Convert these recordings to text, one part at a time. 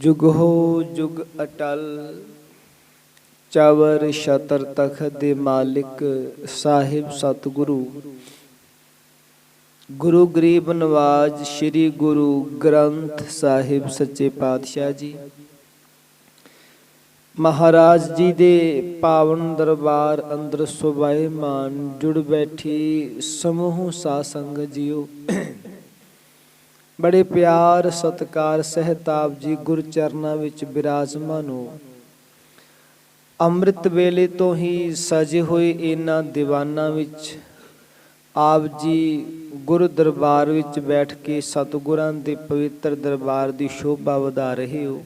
ਜੁਗ ਹੋ ਜੁਗ ਅਟਲ, ਚਵਰ ਛਤਰ ਤਖਤ ਦੇ ਮਾਲਿਕ ਸਾਹਿਬ ਸਤਿਗੁਰੂ। ਗੁਰੂ ਗਰੀਬ ਨਵਾਜ ਸ੍ਰੀ ਗੁਰੂ ਗ੍ਰੰਥ ਸਾਹਿਬ ਸੱਚੇ ਪਾਤਸ਼ਾਹ ਜੀ। ਮਹਾਰਾਜ ਜੀ ਦੇ ਪਾਵਨ ਦਰਬਾਰ ਅੰਦਰ ਸੁਭਾਏਮਾਨ ਜੁੜ ਬੈਠੀ ਸਮੂਹ ਸਾਧ ਸੰਗਤ ਜੀਓ। ਬੜੇ ਪਿਆਰ, ਸਤਕਾਰ ਸਹਿਤਾਬ ਜੀ ਗੁਰ ਚਰਨਾਂ ਵਿੱਚ ਬਿਰਾਜਮਾਨ ਹੋ। ਅੰਮ੍ਰਿਤ ਵੇਲੇ ਤੋਂ ਹੀ ਸਜੇ ਹੋਏ ਇਹਨਾਂ ਦੀਵਾਨਾਂ ਵਿੱਚ ਆਪ ਜੀ ਗੁਰੂ ਦਰਬਾਰ ਵਿੱਚ ਬੈਠ ਕੇ ਸਤਿਗੁਰਾਂ ਦੇ ਪਵਿੱਤਰ ਦਰਬਾਰ ਦੀ ਸ਼ੋਭਾ ਵਧਾ ਰਹੇ ਹੋ।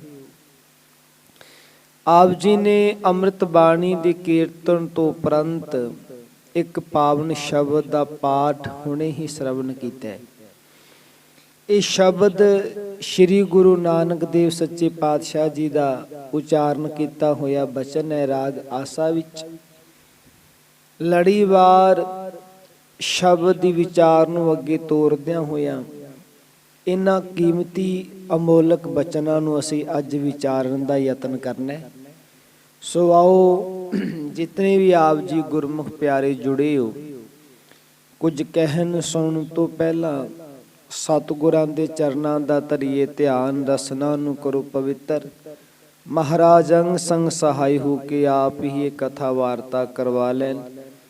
ਆਪ ਜੀ ਨੇ ਅੰਮ੍ਰਿਤ ਬਾਣੀ ਦੇ ਕੀਰਤਨ ਤੋਂ ਉਪਰੰਤ ਇੱਕ ਪਾਵਨ ਸ਼ਬਦ ਦਾ ਪਾਠ ਹੁਣੇ ਹੀ ਸ਼ਰਵਣ ਕੀਤਾ ਹੈ। ਇਹ ਸ਼ਬਦ ਸ੍ਰੀ ਗੁਰੂ ਨਾਨਕ ਦੇਵ ਸੱਚੇ ਪਾਤਸ਼ਾਹ ਜੀ ਦਾ ਉਚਾਰਨ ਕੀਤਾ ਹੋਇਆ ਬਚਨ ਹੈ, ਰਾਗ ਆਸਾ ਵਿੱਚ। ਲੜੀਵਾਰ ਸ਼ਬਦ ਦੀ ਵਿਚਾਰ ਨੂੰ ਅੱਗੇ ਤੋਰਦਿਆਂ ਹੋਇਆਂ ਇਹਨਾਂ ਕੀਮਤੀ ਅਮੋਲਕ ਬਚਨਾਂ ਨੂੰ ਅਸੀਂ ਅੱਜ ਵਿਚਾਰਨ ਦਾ ਯਤਨ ਕਰਨਾ ਹੈ। ਸੋ ਆਓ, ਜਿਤਨੇ ਵੀ ਆਪ ਜੀ ਗੁਰਮੁਖ ਪਿਆਰੇ ਜੁੜੇ ਹੋ, ਕੁਝ ਕਹਿਣ ਸੁਣਨ ਤੋਂ ਪਹਿਲਾਂ ਸਤਿਗੁਰਾਂ ਦੇ ਚਰਨਾਂ ਦਾ ਧਰੀਏ ਧਿਆਨ, ਰਸਨਾ ਨੂੰ ਕਰੋ ਪਵਿੱਤਰ। ਮਹਾਰਾਜ ਅੰਗ ਸੰਗ ਸਹਾਈ ਹੋ ਕੇ ਆਪ ਹੀ ਇਹ ਕਥਾ ਵਾਰਤਾ ਕਰਵਾ ਲੈਣ।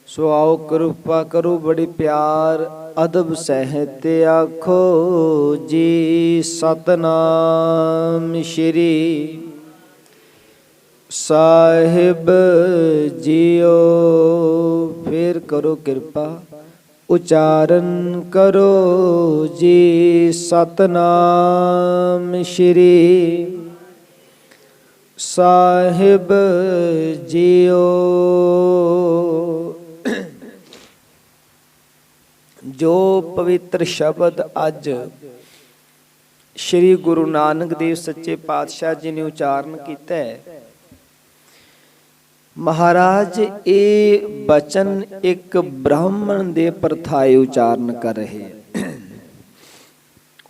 ਸੋ ਆਓ ਕਿਰਪਾ ਕਰੋ ਬੜੇ ਪਿਆਰ, ਅਦਬ ਸਹਿਤ ਆਖੋ, ਜੀ ਸਤਨਾਮ ਸ਼੍ਰੀ ਸਾਹਿਬ ਜੀਓ। ਫਿਰ ਕਰੋ ਕਿਰਪਾ। ਉਚਾਰਨ ਕਰੋ ਜੀ ਸਤਨਾਮ ਸ਼੍ਰੀ ਸਾਹਿਬ ਜੀਓ। ਜੋ ਪਵਿੱਤਰ ਸ਼ਬਦ ਅੱਜ ਸ੍ਰੀ ਗੁਰੂ ਨਾਨਕ ਦੇਵ ਸੱਚੇ ਪਾਤਸ਼ਾਹ ਜੀ ਨੇ ਉਚਾਰਨ ਕੀਤਾ ਹੈ ਮਹਾਰਾਜ, ਇਹ ਬਚਨ ਇੱਕ ਬ੍ਰਾਹਮਣ ਦੇ ਪਰਥਾਏ ਉਚਾਰਨ ਕਰ ਰਹੇ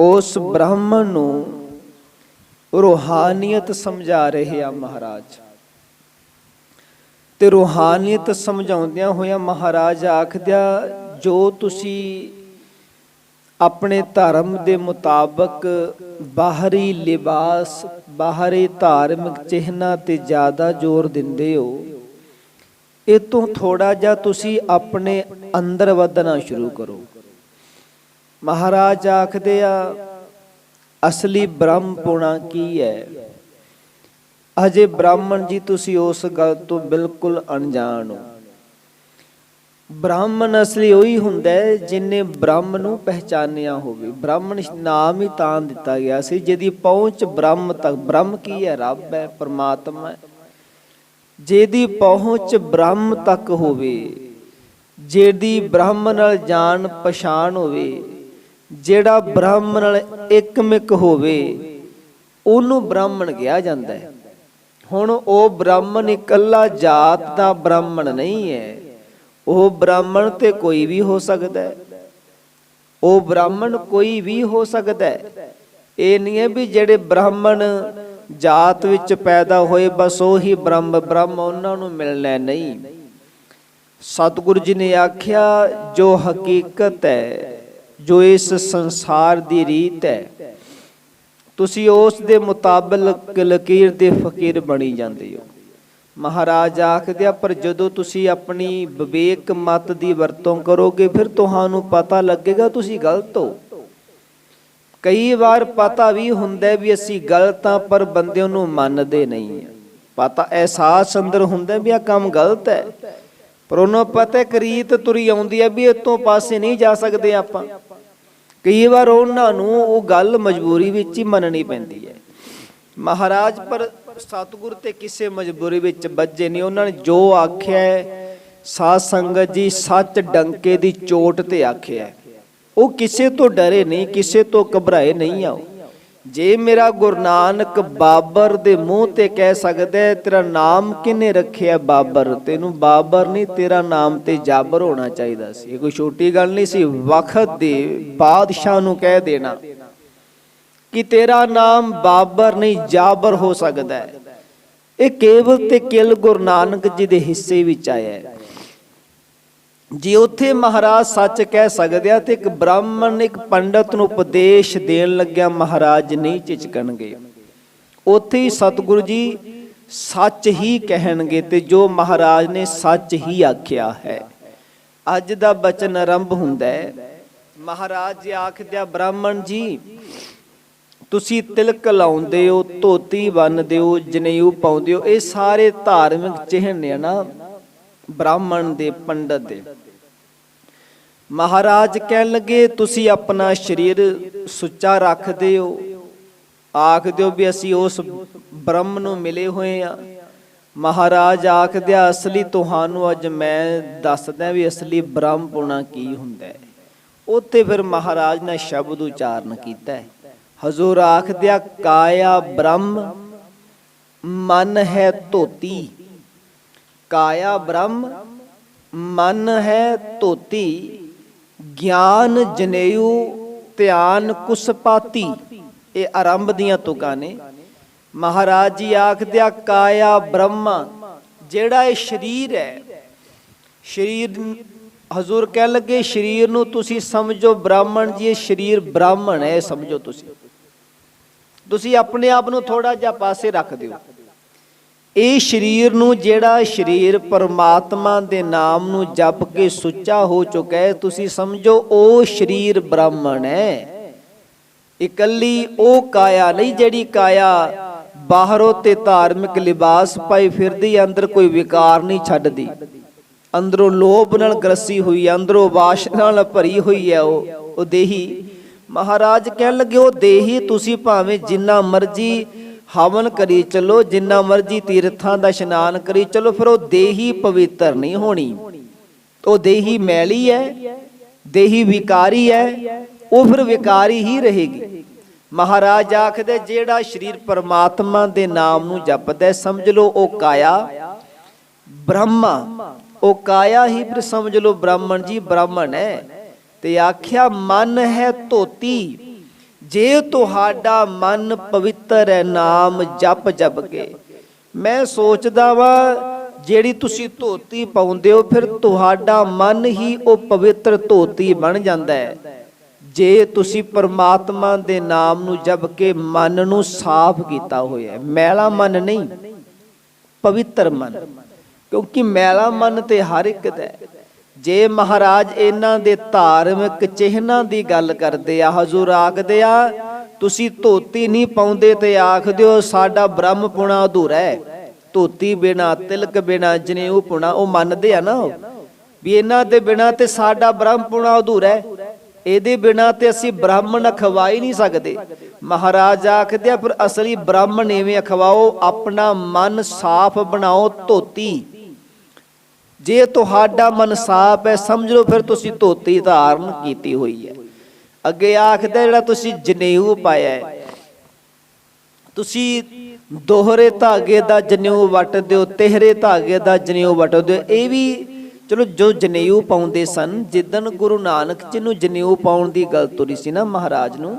ਉਸ ਬ੍ਰਾਹਮਣ ਨੂੰ ਰੋਹਾਨੀਅਤ ਸਮਝਾ ਰਹੇ ਆ ਮਹਾਰਾਜ। ਤੇ ਰੋਹਾਨੀਅਤ ਸਮਝਾਉਂਦਿਆਂ ਹੋਇਆ ਮਹਾਰਾਜ ਆਖਦਿਆ, ਜੋ ਤੁਸੀਂ ਆਪਣੇ ਧਰਮ ਦੇ ਮੁਤਾਬਕ ਬਾਹਰੀ ਲਿਬਾਸ, ਬਾਹਰੀ ਧਾਰਮਿਕ ਚਿਹਨਾ ਤੇ ਜ਼ਿਆਦਾ ਜ਼ੋਰ ਦਿੰਦੇ ਹੋ। ਇਹ ਤੋਂ ਥੋੜਾ ਜਿਹਾ ਤੁਸੀਂ ਆਪਣੇ ਅੰਦਰ ਵਧਣਾ ਸ਼ੁਰੂ ਕਰੋ। ਮਹਾਰਾਜ ਆਖਦੇ ਆ, ਅਸਲੀ ਬ੍ਰਹਮ ਪੁਣਾ ਕੀ ਹੈ? ਅਜੇ ਬ੍ਰਾਹਮਣ ਜੀ, ਤੁਸੀਂ ਉਸ ਗੱਲ ਤੋਂ ਬਿਲਕੁਲ ਅਣਜਾਣ ਹੋ। ਬ੍ਰਾਹਮਣ ਅਸਲੀ ਉਹੀ ਹੁੰਦਾ ਹੈ ਜਿਨੇ ਬ੍ਰਹਮ ਨੂੰ ਪਹਿਚਾਨਿਆ ਹੋਵੇ। ਬ੍ਰਾਹਮਣ ਨਾਮ ਹੀ ਤਾਂ ਦਿੱਤਾ ਗਿਆ ਸੀ, ਜਿਹਦੀ ਪਹੁੰਚ ਬ੍ਰਹਮ ਤੱਕ, ਬ੍ਰਹਮ ਕੀ ਹੈ? ਰੱਬ ਹੈ, ਪਰਮਾਤਮਾ ਹੈ। ਜਿਹਦੀ ਪਹੁੰਚ ਬ੍ਰਹਮ ਤੱਕ ਹੋਵੇ, ਜਿਹਦੀ ਬ੍ਰਹਮ ਨਾਲ ਜਾਣ ਪਛਾਣ ਹੋਵੇ, ਜਿਹੜਾ ਬ੍ਰਹਮ ਨਾਲ ਇੱਕਮਿਕ ਹੋਵੇ, ਉਹਨੂੰ ਬ੍ਰਾਹਮਣ ਕਿਹਾ ਜਾਂਦਾ ਹੈ। ਹੁਣ ਉਹ ਬ੍ਰਾਹਮਣ ਇਕੱਲਾ ਜਾਤ ਦਾ ਬ੍ਰਾਹਮਣ ਨਹੀਂ ਹੈ। ਉਹ ਬ੍ਰਾਹਮਣ ਤੇ ਕੋਈ ਵੀ ਹੋ ਸਕਦਾ ਹੈ। ਉਹ ਬ੍ਰਾਹਮਣ ਕੋਈ ਵੀ ਹੋ ਸਕਦਾ ਹੈ। ਇਹ ਨਹੀਂ ਹੈ ਵੀ ਜਿਹੜੇ ਬ੍ਰਾਹਮਣ ਜਾਤ ਵਿੱਚ ਪੈਦਾ ਹੋਏ, ਬਸ ਉਹੀ ਬ੍ਰਹਮ ਬ੍ਰਹਮ ਉਹਨਾਂ ਨੂੰ ਮਿਲਣਾ ਨਹੀਂ। ਸਤਿਗੁਰੂ ਜੀ ਨੇ ਆਖਿਆ, ਜੋ ਹਕੀਕਤ ਹੈ, ਜੋ ਇਸ ਸੰਸਾਰ ਦੀ ਰੀਤ ਹੈ, ਤੁਸੀਂ ਉਸ ਦੇ ਮੁਤਾਬਕ ਲਕੀਰ ਦੇ ਫਕੀਰ ਬਣੀ ਜਾਂਦੇ ਹੋ। ਮਹਾਰਾਜ ਆਖਦੇ ਆ, ਪਰ ਜਦੋਂ ਤੁਸੀਂ ਆਪਣੀ ਵਿਵੇਕ ਮਤ ਦੀ ਵਰਤੋਂ ਕਰੋਗੇ, ਫਿਰ ਤੁਹਾਨੂੰ ਪਤਾ ਲੱਗੇਗਾ ਤੁਸੀਂ ਗਲਤ ਹੋ। ਕਈ ਵਾਰ ਪਤਾ ਵੀ ਹੁੰਦਾ ਵੀ ਅਸੀਂ ਗਲਤ ਆ ਪਰ ਬੰਦੇ ਨੂੰ ਮੰਨਦੇ ਨਹੀਂ ਪਤਾ, ਅਹਿਸਾਸ ਅੰਦਰ ਹੁੰਦਾ ਵੀ ਆ ਕੰਮ ਗਲਤ ਹੈ। ਪਰ ਉਹਨੂੰ ਪਤਾ ਕਰੀਤ ਤੁਰੀ ਆਉਂਦੀ ਹੈ ਵੀ ਇਤੋਂ ਪਾਸੇ ਨਹੀਂ ਜਾ ਸਕਦੇ ਆਪਾਂ। ਕਈ ਵਾਰ ਉਹਨਾਂ ਨੂੰ ਉਹ ਗੱਲ ਮਜਬੂਰੀ ਵਿੱਚ ਹੀ ਮੰਨਣੀ ਪੈਂਦੀ ਹੈ। ਮਹਾਰਾਜ, ਪਰ ਸਤਿਗੁਰ ਤੇ ਕਿਸੇ ਮਜਬੂਰੀ ਵਿੱਚ ਵੱਜੇ ਨਹੀਂ, ਉਹਨਾਂ ਨੇ ਜੋ ਆਖਿਆ ਸਾਧ ਸੰਗਤ ਜੀ ਸੱਚ ਡੰਕੇ ਦੀ ਚੋਟ ਤੇ ਆਖਿਆ ਉਹ ਕਿਸੇ ਤੋਂ ਡਰੇ ਨਹੀਂ, ਕਿਸੇ ਤੋਂ ਘਬਰਾਏ ਨਹੀਂ ਆਓ ਜੇ ਮੇਰਾ ਗੁਰੂ ਨਾਨਕ ਬਾਬਰ ਦੇ ਮੂੰਹ ਤੇ ਕਹਿ ਸਕਦਾ ਤੇਰਾ ਨਾਮ ਕਿਨੇ ਰੱਖਿਆ ਬਾਬਰ? ਤੈਨੂੰ ਬਾਬਰ ਨਹੀਂ, ਤੇਰਾ ਨਾਮ ਤੇ ਜਾਬਰ ਹੋਣਾ ਚਾਹੀਦਾ ਸੀ। ਇਹ ਕੋਈ ਛੋਟੀ ਗੱਲ ਨਹੀਂ ਸੀ ਵਕਤ ਦੇ ਬਾਦਸ਼ਾਹ ਨੂੰ ਕਹਿ ਦੇਣਾ। ਕਿ ਤੇਰਾ ਨਾਮ ਬਾਬਰ ਨਹੀਂ, ਜਾਬਰ ਹੋ ਸਕਦਾ ਹੈ। ਇਹ ਕੇਵਲ ਤੇ ਕਿਲ ਗੁਰੂ ਨਾਨਕ ਜੀ ਦੇ ਹਿੱਸੇ ਵਿੱਚ ਆਇਆ ਹੈ। ਜੇ ਉੱਥੇ ਮਹਾਰਾਜ ਸੱਚ ਕਹਿ ਸਕਦੇ ਆ ਤੇ ਇੱਕ ਬ੍ਰਾਹਮਣ, ਇੱਕ ਪੰਡਤ ਨੂੰ ਉਪਦੇਸ਼ ਦੇਣ ਲੱਗਿਆ ਮਹਾਰਾਜ ਨਹੀਂ ਝਿਚਕਣਗੇ ਉੱਥੇ ਹੀ ਸਤਿਗੁਰੂ ਜੀ ਸੱਚ ਹੀ ਕਹਿਣਗੇ ਤੇ ਜੋ ਮਹਾਰਾਜ ਨੇ ਸੱਚ ਹੀ ਆਖਿਆ ਹੈ। ਅੱਜ ਦਾ ਬਚਨ ਆਰੰਭ ਹੁੰਦਾ ਹੈ। ਮਹਾਰਾਜ ਜੀ ਆਖਦੇ ਬ੍ਰਾਹਮਣ ਜੀ ਤੁਸੀਂ ਤਿਲਕ ਲਾਉਂਦੇ ਹੋ ਧੋਤੀ ਬੰਨਦੇ ਹੋ ਜਨੇਊ ਪਾਉਂਦੇ ਹੋ ਇਹ ਸਾਰੇ ਧਾਰਮਿਕ ਚਿਹਨ ਆ ਨਾ ਬ੍ਰਾਹਮਣ ਦੇ, ਪੰਡਤ ਦੇ। ਮਹਾਰਾਜ ਕਹਿਣ ਲੱਗੇ, ਤੁਸੀਂ ਆਪਣਾ ਸਰੀਰ ਸੁੱਚਾ ਰੱਖਦੇ ਹੋ ਆਖਦੇ ਹੋ ਵੀ ਅਸੀਂ ਉਸ ਬ੍ਰਹਮ ਨੂੰ ਮਿਲੇ ਹੋਏ ਆ ਮਹਾਰਾਜ ਆਖਦੇ ਆ, ਅਸਲੀ ਤੁਹਾਨੂੰ ਅੱਜ ਮੈਂ ਦੱਸਦਾ ਵੀ ਅਸਲੀ ਬ੍ਰਹਮ ਪੁਣਾ ਕੀ ਹੁੰਦਾ ਹੈ। ਉੱਥੇ ਫਿਰ ਮਹਾਰਾਜ ਨੇ ਸ਼ਬਦ ਉਚਾਰਨ ਕੀਤਾ ਹੈ। ਹਜ਼ੂਰ ਆਖਦਿਆ, ਕਾਇਆ ਬ੍ਰਹਮ, ਮਨ ਹੈ ਧੋਤੀ। ਕਾਇਆ ਬ੍ਰਹਮ, ਮਨ ਹੈ ਧੋਤੀ। ਗਿਆਨ ਜਨੇਊ, ਧਿਆਨ ਕੁਸਪਾਤੀ ਇਹ ਆਰੰਭ ਦੀਆਂ ਤੁਕਾਂ ਨੇ। ਮਹਾਰਾਜ ਜੀ ਆਖਦਿਆ, ਕਾਇਆ ਬ੍ਰਹਮ, ਜਿਹੜਾ ਇਹ ਸਰੀਰ ਹੈ, ਸਰੀਰ ਹਜ਼ੂਰ ਕਹਿਣ ਲੱਗੇ, ਸਰੀਰ ਨੂੰ ਤੁਸੀਂ ਸਮਝੋ ਬ੍ਰਾਹਮਣ ਜੀ, ਇਹ ਸਰੀਰ ਬ੍ਰਾਹਮਣ ਹੈ ਸਮਝੋ ਤੁਸੀਂ। ਤੁਸੀਂ ਆਪਣੇ ਆਪ ਨੂੰ ਥੋੜਾ ਜਿਹਾ ਪਾਸੇ ਰੱਖ ਦਿਓ। ਇਹ ਸਰੀਰ ਨੂੰ ਜਿਹੜਾ ਸਰੀਰ ਪਰਮਾਤਮਾ ਦੇ ਨਾਮ ਨੂੰ ਜਪ ਕੇ ਸੁੱਚਾ ਹੋ ਚੁੱਕਾ ਹੈ, ਤੁਸੀਂ ਸਮਝੋ ਉਹ ਸਰੀਰ ਬ੍ਰਾਹਮਣ ਹੈ। ਇਕੱਲੀ ਉਹ ਕਾਇਆ ਨਹੀਂ ਜਿਹੜੀ ਕਾਇਆ ਬਾਹਰੋਂ ਤੇ ਧਾਰਮਿਕ ਲਿਬਾਸ ਪਾਈ ਫਿਰਦੀ, ਅੰਦਰ ਕੋਈ ਵਿਕਾਰ ਨਹੀਂ ਛੱਡਦੀ। ਅੰਦਰੋਂ ਲੋਭ ਨਾਲ ਗਰਸੀ ਹੋਈ, ਅੰਦਰੋਂ ਵਾਸ਼ਨਾ ਨਾਲ ਭਰੀ ਹੋਈ ਹੈ ਉਹ ਉਹ ਦੇਹੀ। ਮਹਾਰਾਜ ਕਹਿਣ ਲੱਗੇ, ਉਹ ਦੇਹੀ ਤੁਸੀਂ ਭਾਵੇਂ ਜਿੰਨਾ ਮਰਜ਼ੀ ਹਵਨ ਕਰੀ ਚਲੋ, ਜਿੰਨਾ ਮਰਜ਼ੀ ਤੀਰਥਾਂ ਦਾ ਇਸ਼ਨਾਨ ਕਰੀ ਚਲੋ, ਫਿਰ ਉਹ ਦੇਹੀ ਪਵਿੱਤਰ ਨਹੀਂ ਹੋਣੀ। ਉਹ ਦੇਹੀ ਮੈਲੀ ਹੈ, ਦੇਹੀ ਵਿਕਾਰੀ ਹੈ, ਉਹ ਫਿਰ ਵਿਕਾਰੀ ਹੀ ਰਹੇਗੀ। ਮਹਾਰਾਜ ਆਖਦੇ, ਜਿਹੜਾ ਸਰੀਰ ਪਰਮਾਤਮਾ ਦੇ ਨਾਮ ਨੂੰ ਜਪਦਾ ਸਮਝ ਲਓ ਉਹ ਕਾਇਆ ਬ੍ਰਹਮਾ। ਉਹ ਕਾਇਆ ਹੀ ਫਿਰ ਸਮਝ ਲਓ ਬ੍ਰਾਹਮਣ ਜੀ ਬ੍ਰਾਹਮਣ ਹੈ। ਤੇ ਆਖਿਆ, ਮਨ ਹੈ ਧੋਤੀ, ਜੇ ਤੁਹਾਡਾ ਮਨ ਪਵਿੱਤਰ ਹੈ, ਨਾਮ ਜਪ ਜਪ ਕੇ। ਮੈਂ ਸੋਚਦਾ ਵਾ, ਜਿਹੜੀ ਤੁਸੀਂ ਧੋਤੀ ਪਾਉਂਦੇ ਹੋ, ਫਿਰ ਤੁਹਾਡਾ ਮਨ ਹੀ ਉਹ ਪਵਿੱਤਰ ਧੋਤੀ ਬਣ ਜਾਂਦਾ ਹੈ। ਜੇ ਤੁਸੀਂ ਪਰਮਾਤਮਾ ਦੇ ਨਾਮ ਨੂੰ ਜਪ ਕੇ ਮਨ ਨੂੰ ਸਾਫ਼ ਕੀਤਾ ਹੋਇਆ ਹੈ। ਮੈਲਾ ਮਨ ਨਹੀਂ, ਪਵਿੱਤਰ ਮਨ। ਕਿਉਂਕਿ ਮੈਲਾ ਮਨ ਤੇ ਹਰ ਇੱਕ ਦਾ ਹੈ। ਜੇ ਮਹਾਰਾਜ ਇਹਨਾਂ ਦੇ ਧਾਰਮਿਕ ਚਿਹਨਾਂ ਦੀ ਗੱਲ ਕਰਦੇ ਆ, ਹਜ਼ੂਰ ਆਖਦੇ ਆ, ਤੁਸੀਂ ਧੋਤੀ ਨਹੀਂ ਪਾਉਂਦੇ ਤੇ ਆਖਦੇ ਹੋ ਸਾਡਾ ਬ੍ਰਹਮ ਪੁਣਾ ਅਧੂਰਾ ਹੈ। ਧੋਤੀ ਬਿਨਾ, ਤਿਲਕ ਬਿਨਾ ਜਨੇਊ ਪੁਣਾ, ਉਹ ਮੰਨਦੇ ਆ ਨਾ ਵੀ ਇਹਨਾਂ ਦੇ ਬਿਨਾ ਤੇ ਸਾਡਾ ਬ੍ਰਹਮ ਪੁਣਾ ਅਧੂਰਾ ਹੈ। ਇਹਦੇ ਬਿਨਾ ਤੇ ਅਸੀਂ ਬ੍ਰਾਹਮਣ ਅਖਵਾ ਹੀ ਨਹੀਂ ਸਕਦੇ। ਮਹਾਰਾਜ ਆਖਦੇ ਆ, ਪਰ ਅਸਲੀ ਬ੍ਰਾਹਮਣ ਐਵੇਂ ਅਖਵਾਓ, ਆਪਣਾ ਮਨ ਸਾਫ਼ ਬਣਾਓ ਧੋਤੀ। ਜੇ ਤੁਹਾਡਾ ਮਨ ਸਾਫ਼ ਹੈ, ਸਮਝ ਲਓ ਫਿਰ ਤੁਸੀਂ ਧੋਤੀ ਧਾਰਨ ਕੀਤੀ ਹੋਈ ਹੈ। ਅੱਗੇ ਆਖਦਾ ਜਿਹੜਾ ਤੁਸੀਂ ਜਨੇਊ ਪਾਇਆ ਹੈ, ਤੁਸੀਂ ਦੋਹਰੇ ਧਾਗੇ ਦਾ ਜਨੇਊ ਵੱਟਦੇ ਹੋ, ਤਿਹਰੇ ਧਾਗੇ ਦਾ ਜਨੇਊ ਵੱਟਦੇ ਹੋ, ਇਹ ਵੀ ਚਲੋ ਜੋ ਜਨੇਊ ਪਾਉਂਦੇ ਸਨ ਜਿੱਦਨ ਗੁਰੂ ਨਾਨਕ ਜੀ ਨੂੰ ਜਨੇਊ ਪਾਉਣ ਦੀ ਗੱਲ ਤੁਰੀ ਸੀ ਨਾ ਮਹਾਰਾਜ ਨੂੰ,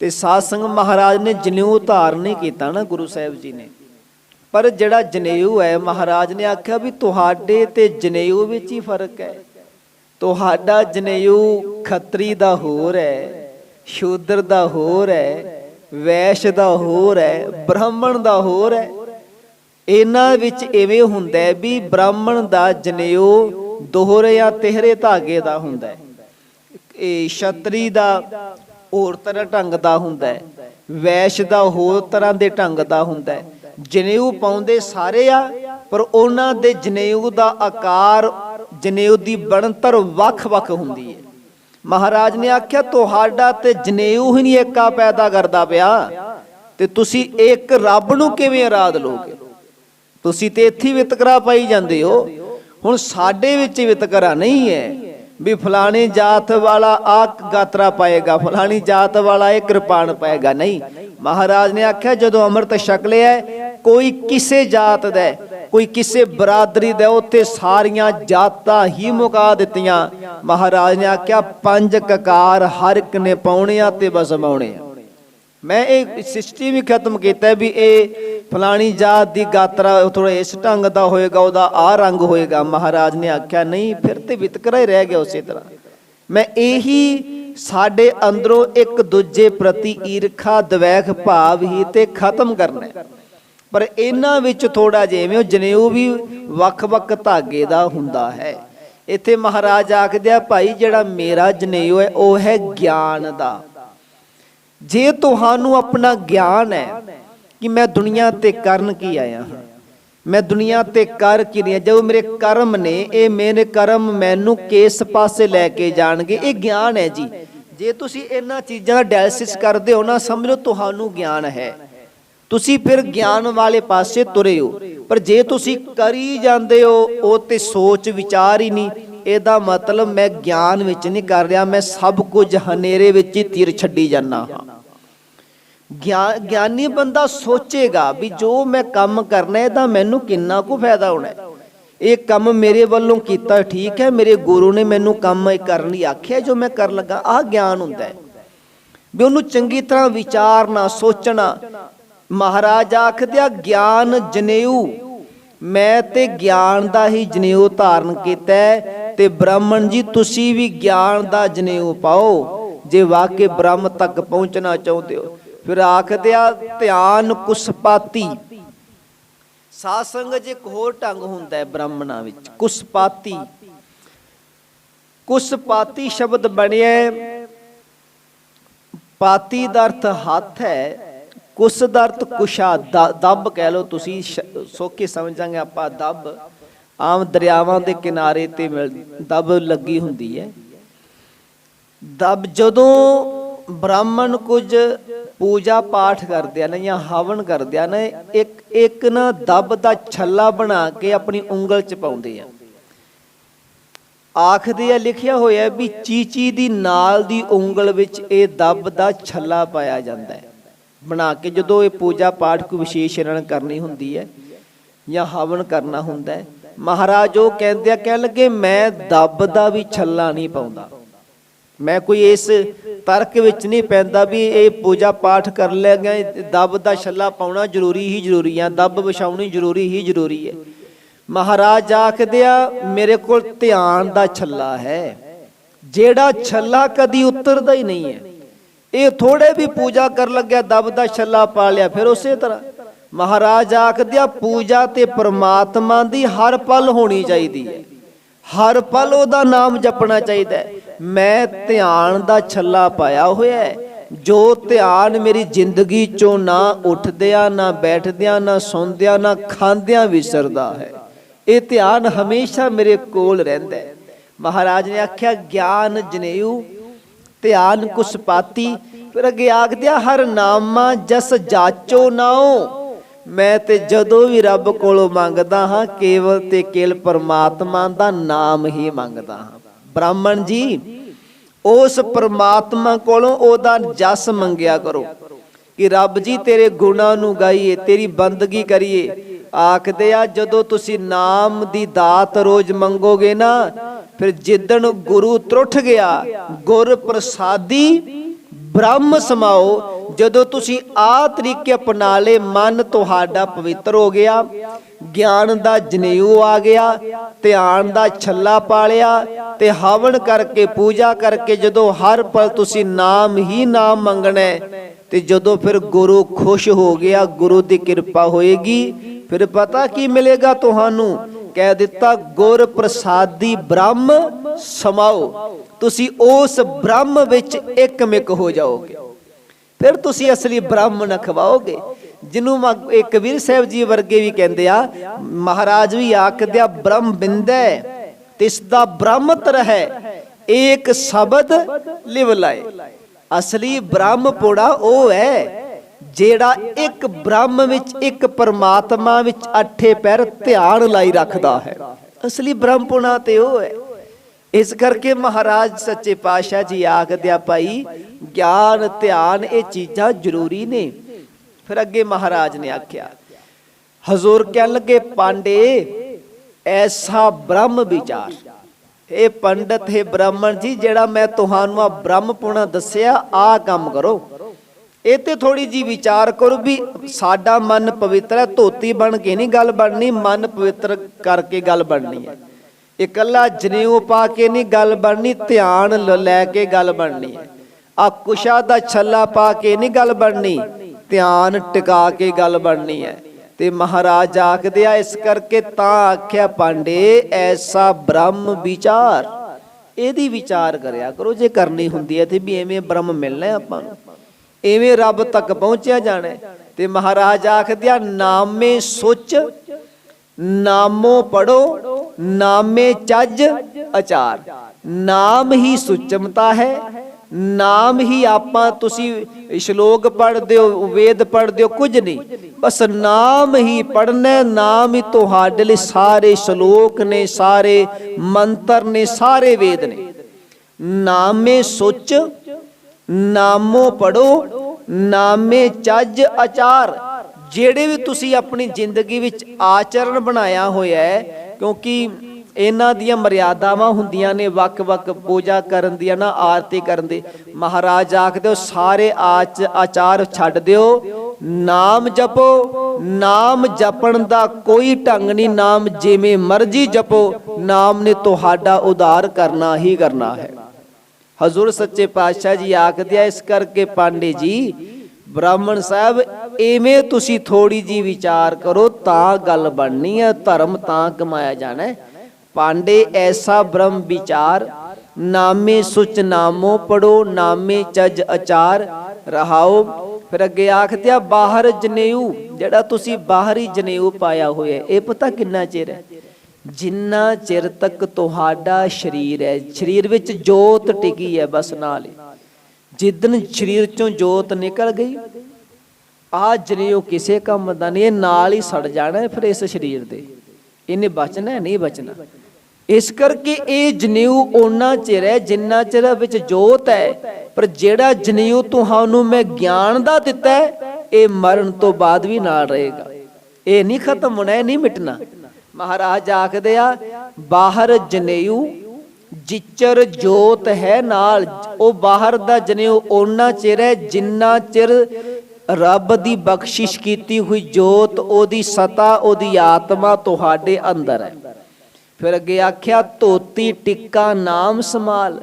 ਤੇ ਸਾਧ ਸੰਗ ਮਹਾਰਾਜ ਨੇ ਜਨੇਊ ਧਾਰਨ ਨਹੀਂ ਕੀਤਾ ਨਾ ਗੁਰੂ ਸਾਹਿਬ ਜੀ ਨੇ। ਪਰ ਜਿਹੜਾ ਜਨੇਊ ਹੈ, ਮਹਾਰਾਜ ਨੇ ਆਖਿਆ ਵੀ ਤੁਹਾਡੇ ਤੇ ਜਨੇਊ ਵਿੱਚ ਹੀ ਫ਼ਰਕ ਹੈ। ਤੁਹਾਡਾ ਜਨੇਊ ਖੱਤਰੀ ਦਾ ਹੋਰ ਹੈ, ਸ਼ੂਦਰ ਦਾ ਹੋਰ ਹੈ, ਵੈਸ਼ ਦਾ ਹੋਰ ਹੈ, ਬ੍ਰਾਹਮਣ ਦਾ ਹੋਰ ਹੈ। ਇਹਨਾਂ ਵਿੱਚ ਐਵੇਂ ਹੁੰਦਾ ਵੀ ਬ੍ਰਾਹਮਣ ਦਾ ਜਨੇਊ ਦੋਹਰੇ ਜਾਂ ਤਿਹਰੇ ਧਾਗੇ ਦਾ ਹੁੰਦਾ ਹੈ। ਇਹ ਛਤਰੀ ਦਾ ਹੋਰ ਤਰ੍ਹਾਂ ਢੰਗ ਦਾ ਹੁੰਦਾ ਹੈ, ਵੈਸ਼ ਦਾ ਹੋਰ ਤਰ੍ਹਾਂ ਦੇ ਢੰਗ ਦਾ ਹੁੰਦਾ ਹੈ। ਜਨੇਊ ਪਾਉਂਦੇ ਸਾਰੇ ਆ, ਪਰ ਉਹਨਾਂ ਦੇ ਜਨੇਊ ਦਾ ਆਕਾਰ, ਜਨੇਊ ਦੀ ਬਣਤਰ ਵੱਖ-ਵੱਖ ਹੁੰਦੀ ਹੈ। ਮਹਾਰਾਜ ਨੇ ਆਖਿਆ, ਤੁਹਾਡਾ ਤੇ ਜਨੇਊ ਹੀ ਨਹੀਂ ਏਕਾ ਪੈਦਾ ਕਰਦਾ ਪਿਆ। ਤੇ ਤੁਸੀਂ ਇੱਕ ਰੱਬ ਨੂੰ ਕਿਵੇਂ ਆਰਾਧ ਲੋਗੇ ਤੁਸੀਂ ਤੇ ਇੱਥੇ ਵਿਤਕਰਾ ਪਾਈ ਜਾਂਦੇ ਹੋ। ਹੁਣ ਸਾਡੇ ਵਿੱਚ ਵਿਤਕਰਾ ਨਹੀਂ ਹੈ ਵੀ ਫਲਾਣੀ ਜਾਤ ਵਾਲਾ ਆ ਗਾਤਰਾ ਪਾਏਗਾ, ਫਲਾਣੀ ਜਾਤ ਵਾਲਾ ਇਹ ਕਿਰਪਾਨ ਪਾਏਗਾ। ਨਹੀਂ। ਮਹਾਰਾਜ ਨੇ ਆਖਿਆ, ਜਦੋਂ ਅੰਮ੍ਰਿਤ ਛਕ ਲਿਆ ਕੋਈ ਕਿਸੇ ਜਾਤ ਦਾ, ਕੋਈ ਕਿਸੇ ਬਰਾਦਰੀ ਦਾ ਉੱਥੇ ਸਾਰੀਆਂ ਜਾਤਾਂ ਹੀ ਮੁਕਾ ਦਿੱਤੀਆਂ। ਮਹਾਰਾਜ ਨੇ ਆਖਿਆ, ਪੰਜ ਕਕਾਰ ਹਰ ਇੱਕ ਨੇ ਪਾਉਣਿਆ ਤੇ ਬਸ ਆ। ਮੈਂ ਇਹ ਸਿਸਟਮ ਹੀ ਖਤਮ ਕੀਤਾ ਵੀ ਇਹ ਫਲਾਣੀ ਜਾਤ ਦੀ ਗਾਤਰਾ ਥੋੜਾ ਇਸ ਢੰਗ ਦਾ ਹੋਏਗਾ, ਉਹਦਾ ਆ ਰੰਗ ਹੋਏਗਾ। ਮਹਾਰਾਜ ਨੇ ਆਖਿਆ, ਨਹੀਂ, ਫਿਰ ਤੇ ਵਿਤਕਰਾ ਹੀ ਰਹਿ ਗਿਆ ਉਸੇ ਤਰ੍ਹਾਂ। ਮੈਂ ਇਹੀ ਸਾਡੇ ਅੰਦਰੋਂ ਇੱਕ ਦੂਜੇ ਪ੍ਰਤੀ ਈਰਖਾ, ਦਵੈਖ ਭਾਵ ਹੀ ਤੇ ਖਤਮ ਕਰਨਾ ਹੈ। ਪਰ ਇਹਨਾਂ ਵਿੱਚ ਥੋੜਾ ਜਿਵੇਂ ਉਹ ਜਨੇਊ ਵੀ ਵੱਖ-ਵੱਖ ਧਾਗੇ ਦਾ ਹੁੰਦਾ ਹੈ। ਇੱਥੇ ਮਹਾਰਾਜ ਆਖਦੇ ਆ, ਭਾਈ, ਜਿਹੜਾ ਮੇਰਾ ਜਨੇਊ ਹੈ, ਉਹ ਹੈ ਗਿਆਨ ਦਾ। ਜੇ ਤੁਹਾਨੂੰ ਆਪਣਾ ਗਿਆਨ ਹੈ ਕਿ ਮੈਂ ਦੁਨੀਆ ਤੇ ਕਰਨ ਕੀ ਆਇਆ ਹਾਂ, ਮੈਂ ਦੁਨੀਆ ਤੇ ਕਰ ਕੀ ਰਿਹਾ ਜੋ ਮੇਰੇ ਕਰਮ ਨੇ, ਇਹ ਮੇਰੇ ਕਰਮ ਮੈਨੂੰ ਕਿਸ ਪਾਸੇ ਲੈ ਕੇ ਜਾਣਗੇ? ਇਹ ਗਿਆਨ ਹੈ ਜੀ। ਜੇ ਤੁਸੀਂ ਇਹਨਾਂ ਚੀਜ਼ਾਂ ਦਾ ਡਾਇਲਿਸਿਸ ਕਰਦੇ ਹੋ ਨਾ, ਸਮਝੋ ਤੁਹਾਨੂੰ ਗਿਆਨ ਹੈ। ਤੁਸੀਂ ਫਿਰ ਗਿਆਨ ਵਾਲੇ ਪਾਸੇ ਤੁਰੇ ਹੋ। ਪਰ ਜੇ ਤੁਸੀਂ ਕਰੀ ਜਾਂਦੇ ਹੋ, ਉਹ ਤੇ ਸੋਚ ਵਿਚਾਰ ਹੀ ਨਹੀਂ। ਇਹਦਾ ਮਤਲਬ ਮੈਂ ਗਿਆਨ ਵਿੱਚ ਨਹੀਂ ਕਰ ਰਿਹਾ, ਮੈਂ ਸਭ ਕੁਝ ਹਨੇਰੇ ਵਿੱਚ ਹੀ ਤੀਰ ਛੱਡੀ ਜਾਂਦਾ ਹਾਂ। ਗਿਆਨੀ ਬੰਦਾ ਸੋਚੇਗਾ ਵੀ ਜੋ ਮੈਂ ਕੰਮ ਕਰਨਾ ਹੈ ਤਾਂ ਮੈਨੂੰ ਕਿੰਨਾ ਕੁ ਫਾਇਦਾ ਹੋਣਾ ਹੈ। ਇਹ ਕੰਮ ਮੇਰੇ ਵੱਲੋਂ ਕੀਤਾ, ਠੀਕ ਹੈ, ਮੇਰੇ ਗੁਰੂ ਨੇ ਮੈਨੂੰ ਕੰਮ ਇਹ ਕਰਨ ਲਈ ਆਖਿਆ, ਜੋ ਮੈਂ ਕਰਨ ਲੱਗਾ। ਆਹ ਗਿਆਨ ਹੁੰਦਾ ਹੈ। ਵੀ ਉਹਨੂੰ ਚੰਗੀ ਤਰ੍ਹਾਂ ਵਿਚਾਰਨਾ, ਸੋਚਣਾ ਮਹਾਰਾਜ ਆਖਦਿਆ, ਗਿਆਨ ਜਨੇਊ। ਮੈਂ ਤੇ ਗਿਆਨ ਦਾ ਹੀ ਜਨੇਊ ਧਾਰਨ ਕੀਤਾ ਤੇ ਬ੍ਰਾਹਮਣ ਜੀ, ਤੁਸੀਂ ਵੀ ਗਿਆਨ ਦਾ ਜਨੇਊ ਪਾਓ। ਜੇ ਵਾਕੇ ਬ੍ਰਹਮ ਤੱਕ ਪਹੁੰਚਣਾ ਚਾਹੁੰਦੇ ਹੋ, ਫਿਰ ਆਖਦਿਆ, ਧਿਆਨ ਕੁਸਪਾਤੀ। ਸਾਧ ਸੰਗਤ ਜੇ ਇੱਕ ਹੋਰ ਢੰਗ ਹੁੰਦਾ ਹੈ ਬ੍ਰਾਹਮਣਾਂ ਵਿੱਚ, ਕੁਸਪਾਤੀ। ਕੁਸਪਾਤੀ ਸ਼ਬਦ ਬਣਿਆ ਪਾਤੀ ਦਾ ਅਰਥ ਹੱਥ ਹੈ। ਕੁਸ ਦਾ ਅਰਥ ਕੁਸ਼ਾ ਦ- ਦੱਬ ਕਹਿ ਲਓ ਤੁਸੀਂ, ਸ਼- ਸਮਝਾਂਗੇ ਆਪਾਂ, ਦੱਬ। ਆਮ ਦਰਿਆਵਾਂ ਦੇ ਕਿਨਾਰੇ ਤੇ ਮਿਲ, ਦੱਬ ਲੱਗੀ ਹੁੰਦੀ ਹੈ। ਦੱਬ ਜਦੋਂ ਬ੍ਰਾਹਮਣ ਕੁਝ ਪੂਜਾ ਪਾਠ ਕਰਦੇ ਆ ਨਾ ਜਾਂ ਹਵਨ ਕਰਦੇ ਆ ਨਾ ਇੱਕ ਇੱਕ ਨਾ ਦੱਬ ਦਾ ਛੱਲਾ ਬਣਾ ਕੇ ਆਪਣੀ ਉਂਗਲ ਚ ਪਾਉਂਦੇ ਆ। ਆਖਦੇ ਆ, ਲਿਖਿਆ ਹੋਇਆ ਵੀ ਚੀਚੀ ਦੀ ਨਾਲ ਦੀ ਉਂਗਲ ਵਿੱਚ ਇਹ ਦੱਬ ਦਾ ਛੱਲਾ ਪਾਇਆ ਜਾਂਦਾ ਹੈ। ਬਣਾ ਕੇ ਜਦੋਂ ਇਹ ਪੂਜਾ ਪਾਠ ਕੋਈ ਵਿਸ਼ੇਸ਼ ਰਣ ਕਰਨੀ ਹੁੰਦੀ ਹੈ ਜਾਂ ਹਵਨ ਕਰਨਾ ਹੁੰਦਾ ਹੈ, ਮਹਾਰਾਜ ਉਹ ਕਹਿੰਦੇ ਆ ਕਹਿ ਲੱਗੇ, ਮੈਂ ਦੱਬ ਦਾ ਵੀ ਛੱਲਾ ਨਹੀਂ ਪਾਉਂਦਾ। ਮੈਂ ਕੋਈ ਇਸ ਤਰਕ ਵਿੱਚ ਨਹੀਂ ਪੈਂਦਾ ਵੀ ਇਹ ਪੂਜਾ ਪਾਠ ਕਰ ਲਿਆ ਗਿਆ ਦੱਬ ਦਾ ਛੱਲਾ ਪਾਉਣਾ ਜ਼ਰੂਰੀ ਹੀ ਜ਼ਰੂਰੀ ਆ, ਦੱਬ ਵਿਛਾਉਣੀ ਜ਼ਰੂਰੀ ਹੀ ਜ਼ਰੂਰੀ ਹੈ। ਮਹਾਰਾਜ ਆਖਦੇ ਆ, ਮੇਰੇ ਕੋਲ ਧਿਆਨ ਦਾ ਛੱਲਾ ਹੈ, ਜਿਹੜਾ ਛੱਲਾ ਕਦੀ ਉਤਰਦਾ ਹੀ ਨਹੀਂ ਹੈ। ਇਹ ਥੋੜੇ ਵੀ ਪੂਜਾ ਕਰਨ ਲੱਗਿਆ, ਦਬ ਦਾ ਛੱਲਾ ਪਾ ਲਿਆ, ਫਿਰ ਉਸੇ ਤਰ੍ਹਾਂ। ਮਹਾਰਾਜ ਆਖਦੇ ਪੂਜਾ ਤੇ ਪ੍ਰਮਾਤਮਾ ਦੀ ਹਰ ਪਲ ਹੋਣੀ ਚਾਹੀਦੀ ਹੈ। ਹਰ ਪਲ ਉਹਦਾ ਨਾਮ ਜਪਣਾ ਚਾਹੀਦਾ ਹੈ। ਮੈਂ ਧਿਆਨ ਦਾ ਛੱਲਾ ਪਾਇਆ ਹੋਇਆ ਹੈ। ਜੋ ਧਿਆਨ ਮੇਰੀ ਜ਼ਿੰਦਗੀ ਚੋਂ ਨਾ ਉੱਠਦਿਆਂ, ਨਾ ਬੈਠਦਿਆਂ, ਨਾ ਸੌਂਦਿਆਂ, ਨਾ ਖਾਂਦਿਆਂ ਵਿਸਰਦਾ ਹੈ। ਇਹ ਧਿਆਨ ਹਮੇਸ਼ਾ ਮੇਰੇ ਕੋਲ ਰਹਿੰਦਾ ਹੈ। ਮਹਾਰਾਜ ਨੇ ਆਖਿਆ, ਗਿਆਨ ਜਨੇਊ ਧਿਆਨ ਕੁਸਪਾਤੀ ਫਿਰ ਅੱਗੇ ਆਖਦਿਆ, ਹਰ ਨਾਮਾ ਜਸ ਜਾਚੋ ਨਾਉ। ਮੈਂ ਤੇ ਜਦੋਂ ਵੀ ਰੱਬ ਕੋਲੋਂ ਮੰਗਦਾ ਹਾਂ, ਕੇਵਲ ਤੇ ਕੇਲ ਪਰਮਾਤਮਾ ਦਾ ਨਾਮ ਹੀ ਮੰਗਦਾ ਹਾਂ। ਬ੍ਰਾਹਮਣ ਜੀ, ਉਸ ਪਰਮਾਤਮਾ ਕੋਲੋਂ ਉਹਦਾ ਜਸ ਮੰਗਿਆ ਕਰੋ। ਕਿ ਰੱਬ ਜੀ ਤੇਰੇ ਗੁਣਾਂ ਨੂੰ ਗਾਈਏ, ਤੇਰੀ ਬੰਦਗੀ ਕਰੀਏ। ਆਖਦੇ ਆ, ਜਦੋਂ ਤੁਸੀਂ ਨਾਮ ਦੀ ਦਾਤ ਰੋਜ਼ ਮੰਗੋਗੇ ਨਾ, ਫਿਰ ਜਿੱਦਣ ਗੁਰੂ ਤਰੁੱਠ ਗਿਆ, ਗੁਰ ਪ੍ਰਸਾਦੀ ਬ੍ਰਹਮ ਸਮਾਓ, ਜਦੋਂ ਤੁਸੀਂ ਆ ਤਰੀਕੇ ਅਪਣਾ ਲੇ ਮਨ ਤੁਹਾਡਾ ਪਵਿੱਤਰ ਹੋ ਗਿਆ, ਗਿਆਨ ਦਾ ਜਨੇਊ ਆ ਗਿਆ, ਧਿਆਨ ਦਾ ਛੱਲਾ ਪਾਲਿਆ, ਤੇ ਹਵਨ ਕਰਕੇ, ਪੂਜਾ ਕਰਕੇ, ਜਦੋਂ ਹਰ ਪਲ ਤੁਸੀਂ ਨਾਮ ਹੀ ਨਾਮ ਮੰਗਣਾ ਤੇ ਜਦੋਂ ਫਿਰ ਗੁਰੂ ਖੁਸ਼ ਹੋ ਗਿਆ, ਗੁਰੂ ਦੀ ਕਿਰਪਾ ਹੋਏਗੀ, ਫਿਰ ਪਤਾ ਕੀ ਮਿਲੇਗਾ ਤੁਹਾਨੂੰ? ਕਹਿ ਦਿੱਤਾ, ਗੁਰ ਪ੍ਰਸਾਦੀ ਬ੍ਰਹਮ ਸਮਾਓ। ਤੁਸੀਂ ਉਸ ਬ੍ਰਹਮ ਵਿੱਚ ਇੱਕਮਿਕ ਹੋ ਜਾਓਗੇ। ਫਿਰ ਤੁਸੀਂ ਅਸਲੀ ਬ੍ਰਾਹਮਣ ਖਵਾਓਗੇ। ਜਿਹਨੂੰ ਮ- ਇਹ ਕਬੀਰ ਸਾਹਿਬ ਜੀ ਵਰਗੇ ਵੀ ਕਹਿੰਦੇ ਆ, ਮਹਾਰਾਜ ਵੀ ਆਖਦੇ ਆ, ਬ੍ਰਹਮ ਬਿੰਦੈ ਤਿਸ ਦਾ ਬ੍ਰਹਮਤ ਹੈ, ਏਕ ਸ਼ਬਦ ਲਿਵ ਲਾਏ। ਅਸਲੀ ਬ੍ਰਹਮ ਪੋੜਾ ਉਹ ਹੈ ਜਿਹੜਾ ਇੱਕ ਬ੍ਰਹਮ ਵਿੱਚ ਇੱਕ ਪਰਮਾਤਮਾ ਵਿੱਚ ਅੱਠੇ ਪੈਰ ਧਿਆਨ ਲਾਈ ਰੱਖਦਾ ਹੈ। ਅਸਲੀ ਬ੍ਰਹਮਪੁਣਾ ਤੇ ਉਹ ਹੈ। ਇਸ ਕਰਕੇ ਮਹਾਰਾਜ ਸੱਚੇ ਪਾਤਸ਼ਾਹ ਜੀ ਆਖਦੇ ਆ ਭਾਈ, ਗਿਆਨ, ਧਿਆਨ ਇਹ ਚੀਜ਼ਾਂ ਜ਼ਰੂਰੀ ਨੇ। ਫਿਰ ਅੱਗੇ ਮਹਾਰਾਜ ਨੇ ਆਖਿਆ, ਹਜ਼ੂਰ ਕਹਿਣ ਲੱਗੇ, ਪਾਂਡੇ, ਐਸਾ ਬ੍ਰਹਮ ਵਿਚਾਰ। ਇਹ ਪੰਡਤ, ਹੈ ਬ੍ਰਾਹਮਣ ਜੀ, ਜਿਹੜਾ ਮੈਂ ਤੁਹਾਨੂੰ ਆ ਬ੍ਰਹਮਪੁਣਾ ਦੱਸਿਆ ਆ ਕੰਮ ਕਰੋ। ਇਹ ਤੇ ਥੋੜੀ ਜੀ ਵਿਚਾਰ ਕਰੋ ਵੀ ਸਾਡਾ ਮਨ ਪਵਿੱਤਰ ਹੈ, ਧੋਤੀ ਬਣ ਕੇ ਨਹੀਂ ਗੱਲ ਬਣਨੀ, ਮਨ ਪਵਿੱਤਰ ਕਰਕੇ ਗੱਲ ਬਣਨੀ ਹੈ। ਇਕੱਲਾ ਜਨੇਊ ਪਾ ਕੇ ਨਹੀਂ ਗੱਲ ਬਣਨੀ, ਧਿਆਨ ਲੈ ਕੇ ਗੱਲ ਬਣਨੀ ਹੈ। ਆ ਕੁਸ਼ਾ ਦਾ ਛੱਲਾ ਪਾ ਕੇ ਨਹੀਂ ਗੱਲ ਬਣਨੀ, ਧਿਆਨ ਟਿਕਾ ਕੇ ਗੱਲ ਬਣਨੀ ਹੈ। ਤੇ ਮਹਾਰਾਜ ਆਖਦੇ ਆ, ਇਸ ਕਰਕੇ ਤਾਂ ਆਖਿਆ ਪਾਂਡੇ, ਐਸਾ ਬ੍ਰਹਮ ਵਿਚਾਰ। ਇਹਦੀ ਵਿਚਾਰ ਕਰਿਆ ਕਰੋ, ਜੇ ਕਰਨੀ ਹੁੰਦੀ ਹੈ ਤੇ ਵੀ ਐਵੇਂ ਬ੍ਰਹਮ ਮਿਲਣਾ ਆਪਾਂ ਨੂੰ। ਐਵੇਂ ਰੱਬ ਤੱਕ ਪਹੁੰਚਿਆ ਜਾਣਾ ਤੇ ਮਹਾਰਾਜ ਆਖਦੇ ਆ, ਨਾਮੇ ਸੁਚ, ਨਾਮੋ ਪੜੋ, ਨਾਮੇ ਚੱਜ ਅਚਾਰ। ਨਾਮ ਹੀ ਸੁਚਮਤਾ ਹੈ ਨਾਮ ਹੀ ਆਪਾਂ ਤੁਸੀਂ ਸ਼ਲੋਕ ਪੜ੍ਹਦੇ ਹੋ, ਵੇਦ ਪੜ੍ਹਦੇ ਹੋ, ਕੁਝ ਨਹੀਂ। ਬਸ ਨਾਮ ਹੀ ਪੜਨਾ ਨਾਮ ਹੀ ਤੁਹਾਡੇ ਲਈ ਸਾਰੇ ਸ਼ਲੋਕ ਨੇ, ਸਾਰੇ ਮੰਤਰ ਨੇ, ਸਾਰੇ ਵੇਦ ਨੇ। ਨਾਮੇ ਸੁਚ, ਨਾਮੋ ਪੜੋ ਨਾਮੇ ਚੱਜ ਆਚਾਰ। ਜਿਹੜੇ ਵੀ ਤੁਸੀਂ ਆਪਣੀ ਜ਼ਿੰਦਗੀ ਵਿੱਚ ਆਚਰਣ ਬਣਾਇਆ ਹੋਇਆ ਹੈ, ਕਿਉਂਕਿ ਇਹਨਾਂ ਦੀਆਂ ਮਰਿਆਦਾਵਾਂ ਹੁੰਦੀਆਂ ਨੇ, ਵੱਖ-ਵੱਖ ਪੂਜਾ ਕਰਨ ਦੀਆਂ ਨਾ ਆਰਤੀ ਕਰਨ ਦੀ। ਮਹਾਰਾਜ ਆਖਦੇ ਹੋ ਸਾਰੇ ਆਚ, ਆਚਾਰ ਛੱਡ ਦਿਓ, ਨਾਮ ਜਪੋ, ਨਾਮ ਜਪਣ ਦਾ ਕੋਈ ਢੰਗ ਨਹੀਂ, ਨਾਮ ਜਿਵੇਂ ਮਰਜ਼ੀ ਜਪੋ, ਨਾਮ ਨੇ ਤੁਹਾਡਾ ਉਧਾਰ ਕਰਨਾ ਹੀ ਕਰਨਾ ਹੈ। ਹਜ਼ੂਰ ਸੱਚੇ ਪਾਤਸ਼ਾਹ ਜੀ ਆਖਦੇ ਆ, ਇਸ ਕਰਕੇ ਪਾਂਡੇ ਜੀ, ਬ੍ਰਾਹਮਣ ਸਾਹਿਬ ਐਵੇਂ ਤੁਸੀਂ ਥੋੜੀ ਜੀ ਵਿਚਾਰ ਕਰੋ, ਤਾਂ ਗੱਲ ਬਣਨੀ ਹੈ, ਧਰਮ ਤਾਂ ਕਮਾਇਆ ਜਾਣਾ ਹੈ। ਪਾਂਡੇ ਐਸਾ ਬ੍ਰਹਮ ਵਿਚਾਰ, ਨਾਮੇ ਸੁਚ ਨਾਮੋ ਪੜੋ, ਨਾਮੇ ਚੱਜ ਅਚਾਰ, ਰਹਾਓ, ਫਿਰ ਅੱਗੇ ਆਖਦੇ ਬਾਹਰ ਜਨੇਊ, ਜਿਹੜਾ ਤੁਸੀਂ ਬਾਹਰੀ ਜਨੇਊ ਪਾਇਆ ਹੋਇਆ ਇਹ ਪਤਾ ਕਿੰਨਾ ਚਿਰ ਹੈ? ਜਿੰਨਾ ਚਿਰ ਤੱਕ ਤੁਹਾਡਾ ਸਰੀਰ ਹੈ, ਸਰੀਰ ਵਿੱਚ ਜੋਤ ਟਿਕੀ ਹੈ ਬਸ ਨਾਲ ਹੀ। ਜਿੱਦਨ ਸਰੀਰ ਚੋਂ ਜੋਤ ਨਿਕਲ ਗਈ, ਆ ਜਨੇਊ ਕਿਸੇ ਕੰਮ ਦਾ ਨਹੀਂ, ਇਹ ਨਾਲ ਹੀ ਸੜ ਜਾਣਾ ਫਿਰ ਇਸ ਸਰੀਰ ਦੇ। ਇਹਨੇ ਬਚਣਾ ਨਹੀਂ ਬਚਣਾ? ਇਸ ਕਰਕੇ ਇਹ ਜਨੇਊ ਓਨਾ ਚਿਰ ਹੈ, ਜਿੰਨਾ ਚਿਰ ਵਿੱਚ ਜੋਤ ਹੈ। ਪਰ ਜਿਹੜਾ ਜਨੇਊ ਤੁਹਾਨੂੰ ਮੈਂ ਗਿਆਨ ਦਾ ਦਿੱਤਾ ਇਹ ਮਰਨ ਤੋਂ ਬਾਅਦ ਵੀ ਨਾਲ ਰਹੇਗਾ। ਇਹ ਨਹੀਂ ਖਤਮ ਹੋਣਾ, ਇਹ ਨਹੀਂ ਮਿਟਣਾ। ਮਹਾਰਾਜ ਆਖਦੇ ਆ, ਬਾਹਰ ਜਨੇਊ, ਜਿਚਰ ਜੋਤ ਹੈ ਨਾਲ। ਉਹ ਬਾਹਰ ਦਾ ਜਨੇਊ ਓਨਾ ਚਿਰ ਹੈ, ਜਿੰਨਾ ਚਿਰ ਰੱਬ ਦੀ ਬਖਸ਼ਿਸ਼ ਕੀਤੀ ਹੋਈ ਜੋਤ, ਉਹਦੀ ਸਤਾ, ਉਹਦੀ ਆਤਮਾ ਤੁਹਾਡੇ ਅੰਦਰ ਹੈ। ਫਿਰ ਅੱਗੇ ਆਖਿਆ, ਧੋਤੀ ਟਿੱਕਾ ਨਾਮ ਸਮਾਲ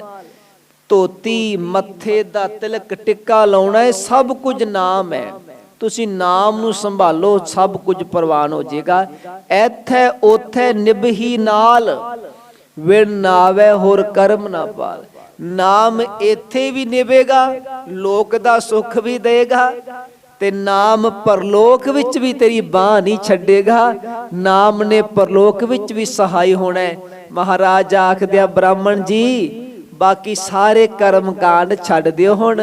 ਧੋਤੀ ਮੱਥੇ ਦਾ ਤਿਲਕ ਟਿੱਕਾ ਲਾਉਣਾ ਹੈ ਸਭ ਕੁਝ ਨਾਮ ਹੈ। ਤੁਸੀਂ ਨਾਮ ਨੂੰ ਸੰਭਾਲੋ, ਸਭ ਕੁਝ ਪ੍ਰਵਾਨ ਹੋ ਜਾਏਗਾ। ਐਥੇ ਉਥੇ ਨਿਭਹੀ ਨਾਲ। ਵਿਣ ਨਾਵੇ ਹੋਰ ਕਰਮ ਨਾ ਪਾਲ। ਨਾਮ ਇੱਥੇ ਵੀ ਨਿਭੇਗਾ, ਲੋਕ ਦਾ ਸੁੱਖ ਵੀ ਦੇਗਾ। ਤੇ ਨਾਮ ਪਰਲੋਕ ਵਿੱਚ ਵੀ ਤੇਰੀ ਬਾਹ ਨਹੀਂ ਛੱਡੇਗਾ। ਨਾਮ ਨੇ ਪਰਲੋਕ ਵਿੱਚ ਵੀ ਸਹਾਈ ਹੋਣਾ ਹੈ। ਮਹਾਰਾਜ ਆਖਦੇ ਬ੍ਰਾਹਮਣ ਜੀ, ਬਾਕੀ ਸਾਰੇ ਕਰਮ ਕਾਂਡ ਛੱਡ ਦਿਓ ਹੁਣ।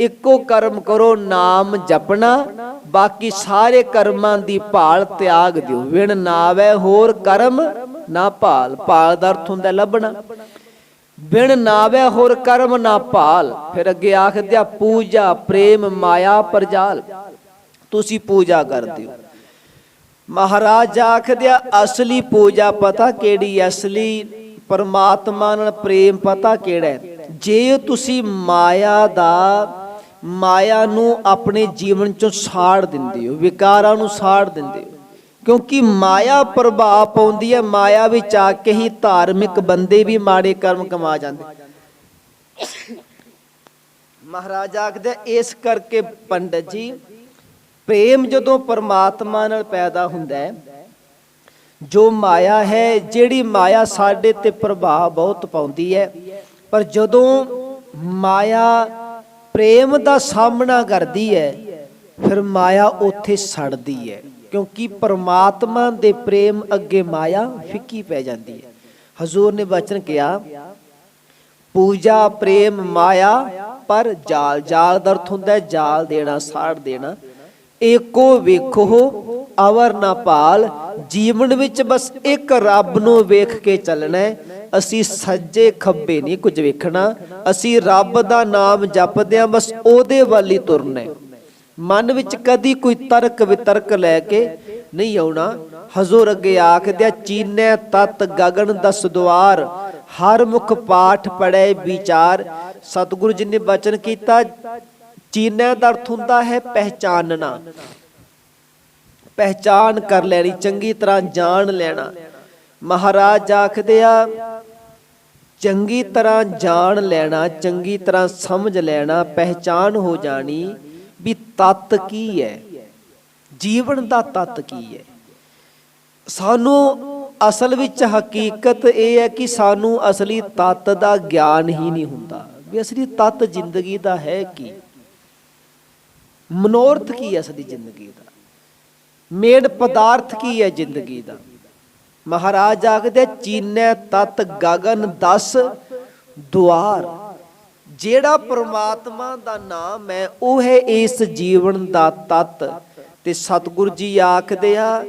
ਇੱਕੋ ਕਰਮ ਕਰੋ, ਨਾਮ ਜਪਣਾ। ਬਾਕੀ ਸਾਰੇ ਕਰਮਾਂ ਦੀ ਭਾਲ ਤਿਆਗ ਦਿਓ। ਵਿਣ ਨਾਵੇ ਹੋਰ ਕਰਮ, ਨਾ ਭਾਲ। ਭਾਲ ਦਾ ਅਰਥ ਹੁੰਦਾ ਲੱਭਣਾ। ਬਿਨ ਨਾਵੇ ਹੋਰ ਕਰਮ ਨਾ ਭਾਲ। ਫਿਰ ਅੱਗੇ ਆਖਦੇ ਆ, ਪੂਜਾ, ਪ੍ਰੇਮ, ਮਾਇਆ, ਪਰਜਾਲ। ਤੁਸੀਂ ਪੂਜਾ ਕਰਦੇ ਹੋ। ਮਹਾਰਾਜ ਆਖਦੇ ਆ, ਅਸਲੀ ਪੂਜਾ ਪਤਾ ਕਿਹੜੀ ਅਸਲੀ ਪਰਮਾਤਮਾ ਨਾਲ ਪ੍ਰੇਮ ਪਤਾ ਕਿਹੜਾ ਹੈ ਜੇ ਤੁਸੀਂ ਮਾਇਆ ਦਾ, ਮਾਇਆ ਨੂੰ ਆਪਣੇ ਜੀਵਨ ਚੋਂ ਸਾੜ ਦਿੰਦੇ ਹੋ, ਵਿਕਾਰਾਂ ਨੂੰ ਸਾੜ ਦਿੰਦੇ ਹੋ ਕਿਉਂਕਿ ਮਾਇਆ ਪ੍ਰਭਾਵ ਪਾਉਂਦੀ ਹੈ, ਮਾਇਆ ਵਿੱਚ ਆ ਕੇ ਹੀ ਧਾਰਮਿਕ ਬੰਦੇ ਵੀ ਮਾੜੇ ਕਰਮ ਕਮਾ ਜਾਂਦੇ। ਮਹਾਰਾਜ ਆਖਦੇ, ਇਸ ਕਰਕੇ ਪੰਡਤ ਜੀ, ਪ੍ਰੇਮ ਜਦੋਂ ਪਰਮਾਤਮਾ ਨਾਲ ਪੈਦਾ ਹੁੰਦਾ ਹੈ, ਜੋ ਮਾਇਆ ਹੈ, ਜਿਹੜੀ ਮਾਇਆ ਸਾਡੇ ਤੇ ਪ੍ਰਭਾਵ ਬਹੁਤ ਪਾਉਂਦੀ ਹੈ, ਪਰ ਜਦੋਂ ਮਾਇਆ ਪ੍ਰੇਮ ਦਾ ਸਾਹਮਣਾ ਕਰਦੀ ਹੈ, ਫਿਰ ਮਾਇਆ ਉੱਥੇ ਸੜਦੀ ਹੈ। ਕਿਉਂਕਿ ਪਰਮਾਤਮਾ ਦੇ ਪ੍ਰੇਮ ਅੱਗੇ ਮਾਇਆ ਫਿੱਕੀ ਪੈ ਜਾਂਦੀ ਹੈ। ਹਜ਼ੂਰ ਨੇ ਬਚਨ ਕਿਹਾ, ਪੂਜਾ, ਪ੍ਰੇਮ, ਮਾਇਆ, ਪਰ ਜਾਲ ਜਾਲ ਦਾ ਅਰਥ ਹੁੰਦਾ ਜਾਲ ਦੇਣਾ, ਸਾੜ ਦੇਣਾ। ਏਕੋ ਵੇਖੋ, ਅਵਰ ਨਾ ਪਾਲ ਜੀਵਨ ਵਿੱਚ ਬਸ ਇੱਕ ਰੱਬ ਨੂੰ ਵੇਖ ਕੇ ਚੱਲਣਾ ਅਸੀਂ ਸੱਜੇ ਖੱਬੇ ਨਹੀਂ ਕੁਝ ਵੇਖਣਾ। ਅਸੀਂ ਰੱਬ ਦਾ ਨਾਮ ਜਪਦੇ ਆਂ ਬਸ ਉਹਦੇ ਵੱਲ ਹੀ ਤੁਰਨਾ ਮਨ ਵਿੱਚ ਕਦੀ ਕੋਈ ਤਰਕ ਵਿਤਰਕ ਲੈ ਕੇ ਨਹੀਂ ਆਉਣਾ। ਹਜ਼ੂਰ ਅੱਗੇ ਆਖਦਿਆ, ਚੀਨੈ ਤਤ ਗਗਨ ਦਸ ਦੁਆਰ, ਹਰ ਮੁਖ ਪਾਠ ਪੜੈ ਵਿਚਾਰ। ਸਤਿਗੁਰੂ ਜੀ ਨੇ ਬਚਨ ਕੀਤਾ, ਚੀਨੈ ਦਾ ਅਰਥ ਹੁੰਦਾ ਹੈ ਪਹਿਚਾਨਣਾ। ਪਹਿਚਾਨ ਕਰ ਲੈਣੀ, ਚੰਗੀ ਤਰ੍ਹਾਂ ਜਾਣ ਲੈਣਾ। ਮਹਾਰਾਜ ਆਖਦੇ ਆ ਚੰਗੀ ਤਰ੍ਹਾਂ ਜਾਣ ਲੈਣਾ, ਚੰਗੀ ਤਰ੍ਹਾਂ ਸਮਝ ਲੈਣਾ, ਪਹਿਚਾਨ ਹੋ ਜਾਣੀ। ਵੀ ਤਤ ਕੀ ਹੈ? ਜੀਵਨ ਦਾ ਤਤ ਕੀ ਹੈ? ਸਾਨੂੰ ਅਸਲ ਵਿੱਚ ਹਕੀਕਤ ਇਹ ਹੈ ਕਿ ਸਾਨੂੰ ਅਸਲੀ ਤਤ ਦਾ ਗਿਆਨ ਹੀ ਨਹੀਂ ਹੁੰਦਾ। ਵੀ ਅਸਲੀ ਤਤ ਜ਼ਿੰਦਗੀ ਦਾ ਹੈ ਕੀ? ਮਨੋਰਥ ਕੀ ਹੈ ਅਸਲੀ ਜ਼ਿੰਦਗੀ ਦਾ? ਮੇਨ ਪਦਾਰਥ ਕੀ ਹੈ ਜ਼ਿੰਦਗੀ ਦਾ? ਮਹਾਰਾਜ ਆਖਦੇ, ਚੀਨੈ ਤਤ ਗਗਨ ਦਸ ਦੁਆਰ। ਜਿਹੜਾ ਪ੍ਰਮਾਤਮਾ ਦਾ ਨਾਮ ਹੈ, ਉਹ ਹੈ ਇਸ ਜੀਵਨ ਦਾ ਤਤ। ਤੇ ਸਤਿਗੁਰੂ ਜੀ ਆਖਦੇ ਆ,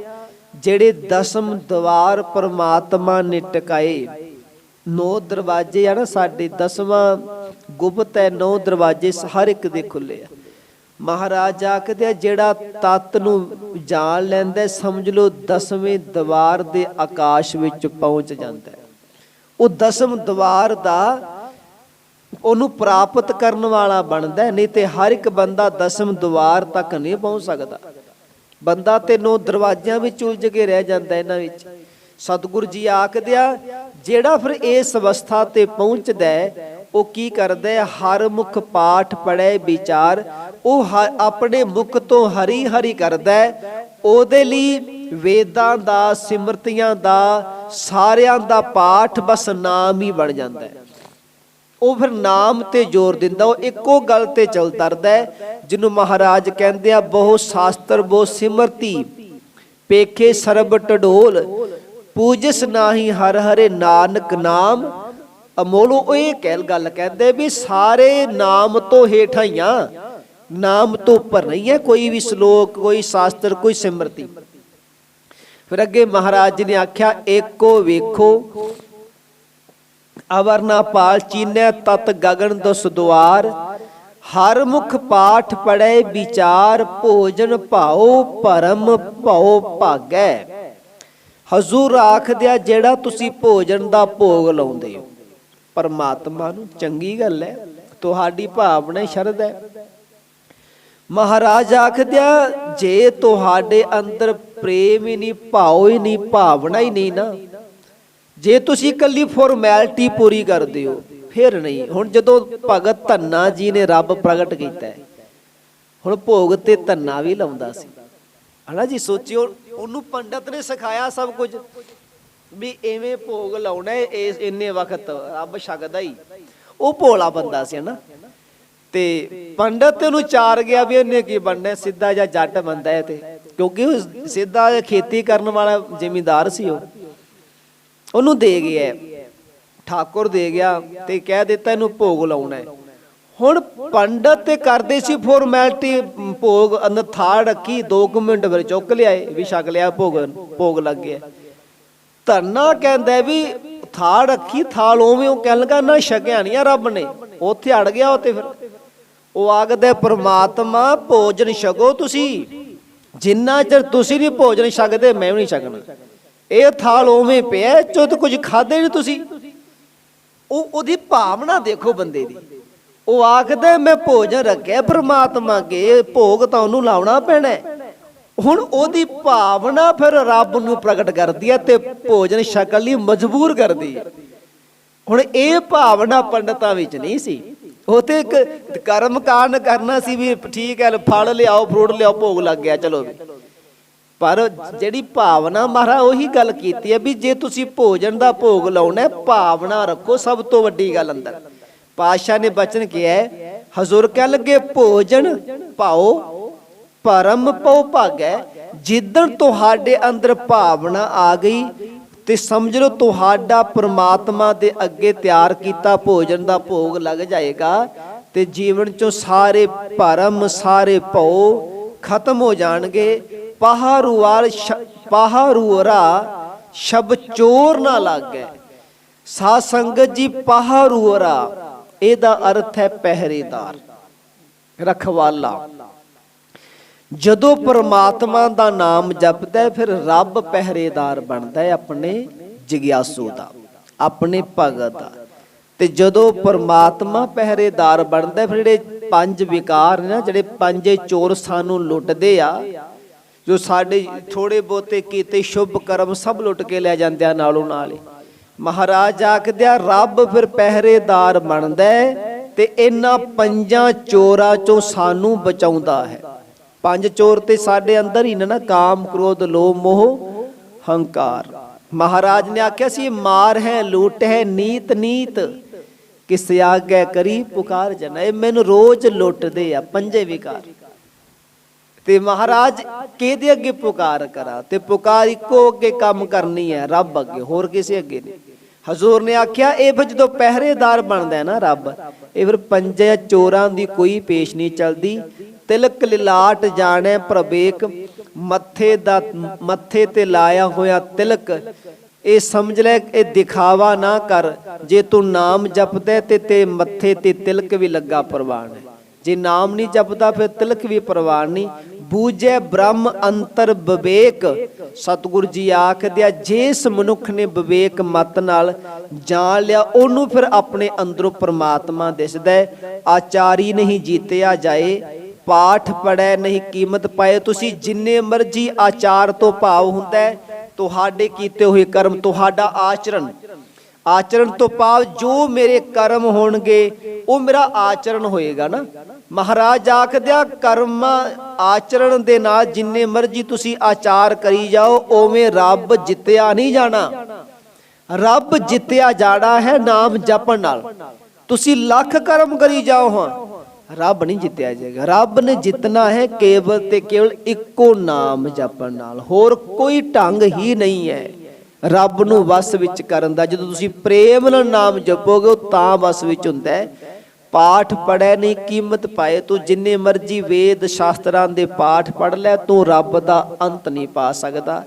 ਜਿਹੜੇ ਦਸਮ ਦਵਾਰ ਪ੍ਰਮਾਤਮਾ ਨੇ ਟਿਕਾਏ। ਨੌ ਦਰਵਾਜ਼ੇ ਆ ਨਾ ਸਾਡੇ, ਦਸਵਾਂ ਗੁਪਤ ਹੈ, ਨੌ ਦਰਵਾਜ਼ੇ ਹਰ ਇੱਕ ਦੇ ਖੁੱਲੇ ਆ। ਮਹਾਰਾਜ ਆਖਦੇ ਆ, ਜਿਹੜਾ ਤਤ ਨੂੰ ਜਾਣ ਲੈਂਦਾ ਸਮਝ ਲਓ ਦਸਵੇਂ ਦਵਾਰ ਦੇ ਆਕਾਸ਼ ਵਿੱਚ ਪਹੁੰਚ ਜਾਂਦਾ ਉਹ ਦਸਮ ਦਵਾਰ ਦਾ ਉਹਨੂੰ ਪ੍ਰਾਪਤ ਕਰਨ ਵਾਲਾ ਬਣਦਾ ਨਹੀਂ ਤੇ ਹਰ ਇੱਕ ਬੰਦਾ ਦਸਮ ਦਵਾਰ ਤੱਕ ਨਹੀਂ ਪਹੁੰਚ ਸਕਦਾ। ਬੰਦਾ ਤੇ ਨੋ ਦਰਵਾਜ਼ਿਆਂ ਵਿੱਚ ਉਲਝ ਕੇ ਰਹਿ ਜਾਂਦਾ ਇਹਨਾਂ ਵਿੱਚ। ਸਤਿਗੁਰੂ ਜੀ ਆਖਦੇ ਜਿਹੜਾ ਫਿਰ ਇਸ ਅਵਸਥਾ ਤੇ ਪਹੁੰਚਦਾ ਉਹ ਕੀ ਕਰਦਾ ਹੈ? ਹਰ ਮੁਖ ਪਾਠ ਪੜੈ ਵਿਚਾਰ, ਉਹ ਹ- ਆਪਣੇ ਮੁਖ ਤੋਂ ਹਰੀ ਹਰੀ ਕਰਦਾ ਉਹਦੇ ਲਈ ਵੇਦਾਂ ਦਾ, ਸਿਮਰਤੀਆਂ ਦਾ, ਸਾਰਿਆਂ ਦਾ ਪਾਠ ਬਸ ਨਾਮ ਹੀ ਬਣ ਜਾਂਦਾ ਹੈ। ਉਹ ਫਿਰ ਨਾਮ ਤੇ ਜ਼ੋਰ ਦਿੰਦਾ, ਉਹ ਇੱਕੋ ਗੱਲ ਤੇ ਚੱਲ ਤਰਦਾ ਜਿਹਨੂੰ ਮਹਾਰਾਜ ਕਹਿੰਦੇ ਆ, ਬਹੁ ਸ਼ਾਸਤਰ, ਬਹੁ ਸਿਮਰਤੀ, ਪੇਖੇ ਸਰਬ ਟਡੋਲ ਪੂਜਸ ਨਾਹੀ ਹਰ ਹਰੇ ਨਾਨਕ ਨਾਮ। ਅਮੋਲੋ ਉਹ ਇਹ ਕਹਿਲ ਗੱਲ ਕਹਿੰਦੇ ਵੀ ਸਾਰੇ ਨਾਮ ਤੋਂ ਹੇਠਾਂ ਹੀ ਆ, ਨਾਮ ਤੋਂ ਉੱਪਰ ਨਹੀਂ ਹੈ ਕੋਈ ਵੀ ਸ਼ਲੋਕ, ਕੋਈ ਸ਼ਾਸਤਰ, ਕੋਈ ਸਿਮਰਤੀ। ਫਿਰ ਅੱਗੇ ਮਹਾਰਾਜ ਜੀ ਨੇ ਆਖਿਆ, ਏਕੋ ਵੇਖੋ ਅਵਰਨਾ ਪਾਲ ਚੀਨੈ ਤਤ ਗਗਨ ਦਸ ਦੁਆਰ। ਹਰ ਮੁਖ ਪਾਠ ਪੜੈ ਵਿਚਾਰ, ਭੋਜਨ ਭਾਉ ਪਰਮ ਭਉ ਭਾਗੈ। ਹਜ਼ੂਰ ਆਖਦਿਆ, ਜਿਹੜਾ ਤੁਸੀਂ ਭੋਜਨ ਦਾ ਭੋਗ ਲਾਉਂਦੇ ਹੋ, ਪਰਮਾਤਮਾ ਨੂੰ ਚੰਗੀ ਗੱਲ ਹੈ ਤੁਹਾਡੀ ਭਾਵਨਾ ਸ਼ਰਧ ਹੈ ਮਹਾਰਾਜ ਆਖਦਿਆ, ਜੇ ਤੁਹਾਡੇ ਅੰਦਰ ਪ੍ਰੇਮ ਹੀ ਨਹੀਂ, ਭਾਉ ਹੀ ਨਹੀਂ, ਭਾਵਨਾ ਹੀ ਨਹੀਂ ਨਾ ਜੇ ਤੁਸੀਂ ਇਕੱਲੀ ਫਾਰਮੈਲਿਟੀ ਪੂਰੀ ਕਰਦੇ ਹੋ, ਫਿਰ ਨਹੀਂ। ਹੁਣ ਜਦੋਂ ਭਗਤ ਧੰਨਾ ਜੀ ਨੇ ਰੱਬ ਪ੍ਰਗਟ ਕੀਤਾ ਹੁਣ ਭੋਗ ਤੇ ਧੰਨਾ ਵੀ ਲਾਉਂਦਾ ਸੀ। ਹਨਾ ਜੀ, ਸੋਚਿਓ, ਉਹਨੂੰ ਪੰਡਤ ਨੇ ਸਿਖਾਇਆ ਸਭ ਕੁਝ ਵੀ ਐਵੇਂ ਭੋਗ ਲਾਉਣਾ ਇਸ ਇੰਨੇ ਵਕਤ ਰੱਬ ਛਕਦਾ ਹੀ। ਉਹ ਭੋਲਾ ਬੰਦਾ ਸੀ, ਹਨਾ। ਤੇ ਪੰਡਤ ਨੂੰ ਚਾਰ ਗਿਆ ਵੀ ਇਹਨੇ ਕੀ ਬਣਨਾ ਸਿੱਧਾ ਜਾਂ ਜੱਟ ਬੰਦਾ ਹੈ ਤੇ। ਕਿਉਂਕਿ ਉਹ ਸਿੱਧਾ ਖੇਤੀ ਕਰਨ ਵਾਲਾ ਜ਼ਿਮੀਂਦਾਰ ਸੀ ਉਹ। ਉਹਨੂੰ ਦੇ ਗਿਆ। ਠਾਕੁਰ ਦੇ ਗਿਆ ਤੇ ਕਹਿ ਦਿੱਤਾ ਇਹਨੂੰ ਭੋਗ ਲਾਉਣਾ ਹੁਣ ਪੰਡਤ ਤੇ ਕਰਦੇ ਸੀ ਫਾਰਮੈਲਿਟੀ ਭੋਗ, ਅੰਦਰ ਥਾੜ ਰੱਖੀ 2 ਮਿੰਟ ਫਿਰ ਚੁੱਕ ਲਿਆਏ ਵੀ ਛਕ ਲਿਆ, ਭੋਗ ਭੋਗ ਲੱਗ ਗਿਆ। ਧਰਨਾ ਕਹਿੰਦਾ ਵੀ ਥਾਲ ਰੱਖੀ, ਥਾਲ ਉਵੇਂ ਉਹ ਕਹਿਣ ਲੱਗਾ, ਨਾ ਛਕਿਆ ਨਹੀਂ ਆ ਰੱਬ ਨੇ, ਉੱਥੇ ਅੜ ਗਿਆ ਉਹ ਤੇ ਫਿਰ। ਉਹ ਆਖਦਾ, ਪ੍ਰਮਾਤਮਾ, ਭੋਜਨ ਛਕੋ ਤੁਸੀਂ। ਜਿੰਨਾ ਚਿਰ ਤੁਸੀਂ ਨਹੀਂ ਭੋਜਨ ਛਕਦੇ, ਮੈਂ ਵੀ ਨਹੀਂ ਛਕਣਾ। ਇਹ ਥਾਲ ਉਵੇਂ ਪਿਆ, ਚੋ ਤਾਂ ਕੁਝ ਖਾਦੇ ਨਹੀਂ ਤੁਸੀਂ। ਉਹ ਉਹਦੀ ਭਾਵਨਾ ਦੇਖੋ ਬੰਦੇ ਦੀ। ਉਹ ਆਖਦਾ, ਮੈਂ ਭੋਜਨ ਰੱਖਿਆ, ਪ੍ਰਮਾਤਮਾ ਅੱਗੇ ਭੋਗ ਤਾਂ ਉਹਨੂੰ ਲਾਉਣਾ ਪੈਣਾ ਹੁਣ ਉਹਦੀ ਭਾਵਨਾ ਫਿਰ ਰੱਬ ਨੂੰ ਪ੍ਰਗਟ ਕਰਦੀ ਹੈ ਤੇ ਭੋਜਨ ਸ਼ਕਲ ਲਈ ਮਜਬੂਰ ਕਰਦੀ ਹੈ। ਹੁਣ ਇਹ ਭਾਵਨਾ ਪੰਡਤਾਂ ਵਿੱਚ ਨਹੀਂ ਸੀ। ਉਹ ਤੇ ਇੱਕ ਕਰਮ ਕਾਰਨ ਕਰਨਾ ਸੀ ਵੀ ਠੀਕ ਹੈ, ਫਲ ਲਿਆਓ, ਫਰੂਟ ਲਿਆਓ, ਭੋਗ ਲੱਗ ਗਿਆ, ਚਲੋ ਵੀ। ਪਰ ਜਿਹੜੀ ਭਾਵਨਾ ਮਹਾਰਾ ਉਹੀ ਗੱਲ ਕੀਤੀ ਹੈ ਵੀ ਜੇ ਤੁਸੀਂ ਭੋਜਨ ਦਾ ਭੋਗ ਲਾਉਣਾ ਹੈ, ਭਾਵਨਾ ਰੱਖੋ ਸਭ ਤੋਂ ਵੱਡੀ ਗੱਲ ਅੰਦਰ। ਪਾਤਸ਼ਾਹ ਨੇ ਬਚਨ ਕਿਹਾ ਹਜ਼ੂਰ ਕਹਿ ਲੱਗੇ ਭੋਜਨ ਪਾਓ ਪਰਮ ਪਉ ਭਾਗੈ। ਜਿੱਦਣ ਤੁਹਾਡੇ ਅੰਦਰ ਭਾਵਨਾ ਆ ਗਈ ਤੇ ਸਮਝ ਲਓ ਤੁਹਾਡਾ ਪ੍ਰਮਾਤਮਾ ਦੇ ਅੱਗੇ ਤਿਆਰ ਕੀਤਾ ਭੋਜਨ ਦਾ ਭੋਗ ਲੱਗ ਜਾਏਗਾ ਤੇ ਜੀਵਨ ਚੋਂ ਸਾਰੇ ਭਰਮ ਸਾਰੇ ਭਉ ਖਤਮ ਹੋ ਜਾਣਗੇ। ਪਹਾਰੂਵਾਲ ਪਹਾਰੂਰਾ ਸ਼ਬ ਚੋਰ ਨਾ ਲੱਗੇ। ਸਾ ਸੰਗਤ ਜੀ ਪਹਾਰੂਰਾ ਇਹਦਾ ਅਰਥ ਹੈ ਪਹਿਰੇਦਾਰ, ਰਖਵਾਲਾ। ਜਦੋਂ ਪਰਮਾਤਮਾ ਦਾ ਨਾਮ ਜਪਦਾ ਹੈ, ਫਿਰ ਰੱਬ ਪਹਿਰੇਦਾਰ ਬਣਦਾ ਹੈ ਆਪਣੇ ਜਿਗਿਆਸੂ ਦਾ, ਆਪਣੇ ਭਗਤ ਦਾ। ਤੇ ਜਦੋਂ ਪਰਮਾਤਮਾ ਪਹਿਰੇਦਾਰ ਬਣਦਾ ਫਿਰ ਜਿਹੜੇ ਪੰਜ ਵਿਕਾਰ ਨੇ ਨਾ, ਜਿਹੜੇ ਪੰਜੇ ਚੋਰ ਸਾਨੂੰ ਲੁੱਟਦੇ ਆ ਜੋ ਸਾਡੇ ਥੋੜੇ ਬਹੁਤੇ ਕੀਤੇ ਸ਼ੁਭ ਕਰਮ ਸਭ ਲੁੱਟ ਕੇ ਲੈ ਜਾਂਦੇ ਆ ਨਾਲੋਂ ਨਾਲ ਹੀ ਮਹਾਰਾਜ ਆਖਦੇ ਆ ਰੱਬ ਫਿਰ ਪਹਿਰੇਦਾਰ ਬਣਦਾ ਤੇ ਇਹਨਾਂ ਪੰਜਾਂ ਚੋਰਾਂ ਚੋਂ ਸਾਨੂੰ ਬਚਾਉਂਦਾ ਹੈ। ਪੰਜ ਚੋਰ ਤੇ ਸਾਡੇ ਅੰਦਰ ਹੀ ਨਾ ਕਾਮ, ਕ੍ਰੋਧ, ਲੋਭ, ਮੋਹ, ਹੰਕਾਰ। ਮਹਾਰਾਜ ਨੇ ਆਖਿਆ ਸੀ ਮਾਰ ਹੈ, ਲੂਟ ਹੈ, ਨੀਤ ਨੀਤ। ਕਿਸ ਆਗੇ ਕਰੀ ਪੁਕਾਰ ਜਨ। ਇਹ ਮੈਨੂੰ ਰੋਜ਼ ਲੁੱਟਦੇ ਆ, ਪੰਜੇ ਵਿਕਾਰ। ਤੇ ਮਹਾਰਾਜ ਕਿਹਦੇ ਅੱਗੇ ਪੁਕਾਰ ਕਰਾਂ? ਤੇ ਪੁਕਾਰ ਇੱਕੋ ਅੱਗੇ ਕੰਮ ਕਰਨੀ ਹੈ, ਰੱਬ ਅੱਗੇ, ਹੋਰ ਕਿਸੇ ਅੱਗੇ ਨਹੀਂ। ਹਜ਼ੂਰ ਨੇ ਆਖਿਆ, ਇਹ ਫਿਰ ਜਦੋਂ ਪਹਿਰੇਦਾਰ ਬਣਦਾ ਨਾ ਰੱਬ, ਇਹ ਫਿਰ ਪੰਜੇ ਚੋਰਾਂ ਦੀ ਕੋਈ ਪੇਸ਼ ਨਹੀਂ ਚੱਲਦੀ। ਤਿਲਕ ਲਿਲਾਟ ਜਾਣੈ ਪ੍ਰਵੇਕ, ਮੱਥੇ ਦਾ, ਮੱਥੇ ਤੇ ਲਾਇਆ ਹੋਇਆ ਤਿਲਕ। ਇਹ ਸਮਝ ਲੈ, ਇਹ ਦਿਖਾਵਾ ਨਾ ਕਰ, ਜੇ ਤੂੰ ਨਾਮ ਜਪਦਾ ਤੇ ਤੇ ਮੱਥੇ ਤੇ ਤਿਲਕ ਵੀ ਲੱਗਾ ਪ੍ਰਵਾਨ ਹੈ। ਜੇ ਨਾਮ ਨਹੀਂ ਜਪਦਾ, ਫਿਰ ਤਿਲਕ ਵੀ ਪ੍ਰਵਾਨ ਨਹੀਂ। ਬੂਝੈ ਬ੍ਰਹਮ ਅੰਤਰ ਵਿਵੇਕ ਸਤਿਗੁਰ ਜੀ ਆਖਦੇ ਆ, ਜਿਸ ਮਨੁੱਖ ਨੇ ਵਿਵੇਕ ਮਤ ਨਾਲ ਜਾਣ ਲਿਆ, ਉਹਨੂੰ ਫਿਰ ਆਪਣੇ ਅੰਦਰੋਂ ਪ੍ਰਮਾਤਮਾ ਦਿਸਦਾ ਆਚਾਰੀ ਨਹੀਂ ਜੀਤਿਆ ਜਾਏ, ਪਾਠ ਪੜੈ ਨਹੀਂ ਕੀਮਤ ਪਾਏ। ਤੁਸੀਂ ਜਿੰਨੇ ਮਰਜ਼ੀ ਆਚਾਰ ਤੋਂ ਭਾਵ ਹੁੰਦਾ ਤੁਹਾਡੇ ਕੀਤੇ ਹੋਏ ਕਰਮ, ਤੁਹਾਡਾ ਆਚਰਣ। ਆਚਰਣ ਤੋਂ ਭਾਵ ਜੋ ਮੇਰੇ ਕਰਮ ਹੋਣਗੇ, ਉਹ ਮੇਰਾ ਆਚਰਣ ਹੋਏਗਾ ਨਾ। ਮਹਾਰਾਜ ਆਖਦਿਆ, ਕਰਮ ਆਚਰਣ ਦੇ ਨਾਲ ਜਿੰਨੇ ਮਰਜ਼ੀ ਤੁਸੀਂ ਆਚਾਰ ਕਰੀ ਜਾਓ ਓਵੇਂ ਰੱਬ ਜਿੱਤਿਆ ਨਹੀਂ ਜਾਣਾ। ਰੱਬ ਜਿੱਤਿਆ ਜਾਣਾ ਹੈ ਨਾਮ ਜਪਣ ਨਾਲ। ਤੁਸੀਂ ਲੱਖ ਕਰਮ ਕਰੀ ਜਾਓ ਹਾਂ। ਰੱਬ ਨਹੀਂ ਜਿੱਤਿਆ ਜਾਏਗਾ। ਰੱਬ ਨੇ ਜਿੱਤਣਾ ਹੈ ਕੇਵਲ ਤੇ ਕੇਵਲ ਇੱਕੋ ਨਾਮ ਜਪਣ ਨਾਲ। ਹੋਰ ਕੋਈ ਢੰਗ ਹੀ ਨਹੀਂ ਹੈ। ਰੱਬ ਨੂੰ ਵਸ ਵਿੱਚ ਕਰਨ ਦਾ। ਜਦੋਂ ਤੁਸੀਂ ਪ੍ਰੇਮ ਨਾਲ ਨਾਮ ਜਪੋਗੇ, ਉਹ ਤਾਂ ਵਸ ਵਿੱਚ ਹੁੰਦਾ ਹੈ। ਪਾਠ ਪੜੈ ਨਹੀਂ ਕੀਮਤ ਪਾਏ, ਤੂੰ ਜਿੰਨੇ ਮਰਜ਼ੀ ਵੇਦ ਸ਼ਾਸਤਰਾਂ ਦੇ ਪਾਠ ਪੜ ਲੈ, ਤੂੰ ਰੱਬ ਦਾ ਅੰਤ ਨਹੀਂ ਪਾ ਸਕਦਾ।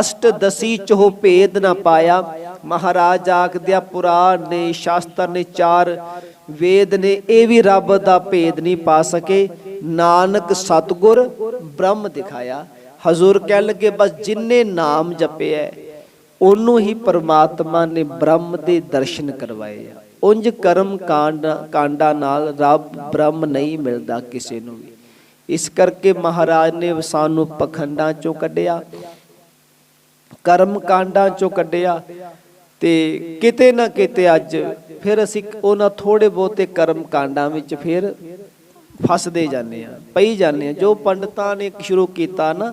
ਅਸ਼ਟ ਦਸੀ ਚੋ ਭੇਦ ਨਾ ਪਾਇਆ, ਮਹਾਰਾਜ ਆਖਦਿਆ, ਪੁਰਾਣ ਨੇ, ਸ਼ਾਸਤਰ ਨੇ, ਚਾਰ ਵੇਦ ਨੇ, ਇਹ ਵੀ ਰੱਬ ਦਾ ਭੇਦ ਨਹੀਂ ਪਾ ਸਕੇ। ਨਾਨਕ ਸਤਗੁਰ ਬ੍ਰਹਮ ਦਿਖਾਇਆ। ਹਜ਼ੂਰ ਕਹਿਣ ਲੱਗੇ, ਬਸ ਜਿੰਨੇ ਨਾਮ ਜਪਿਆ ਉਹਨੂੰ ਹੀ ਪਰਮਾਤਮਾ ਨੇ ਬ੍ਰਹਮ ਦੇ ਦਰਸ਼ਨ ਕਰਵਾਏ ਆ। ਉੰਜ ਕਰਮ ਕਾਂਡ, ਕਾਂਡਾ ਨਾਲ ਰੱਬ ਬ੍ਰਹਮ ਨਹੀਂ ਮਿਲਦਾ ਕਿਸੇ ਨੂੰ ਵੀ। ਇਸ ਕਰਕੇ ਮਹਾਰਾਜ ਨੇ ਸਾਨੂੰ ਪਖੰਡਾਂ ਚੋਂ ਕੱਢਿਆ, ਕਰਮ ਕਾਂਡਾਂ ਚੋਂ ਕੱਢਿਆ ਤੇ ਕਿਤੇ ਨਾ ਕਿਤੇ ਅੱਜ ਫਿਰ ਅਸੀਂ ਉਹਨਾਂ ਥੋੜੇ ਬਹੁਤੇ ਕਰਮ ਕਾਂਡਾਂ ਵਿੱਚ ਫਿਰ ਫਸਦੇ ਜਾਂਦੇ ਆ ਪਈ ਜਾਂਦੇ ਆ ਜੋ ਪੰਡਤਾਂ ਨੇ ਸ਼ੁਰੂ ਕੀਤਾ ਨਾ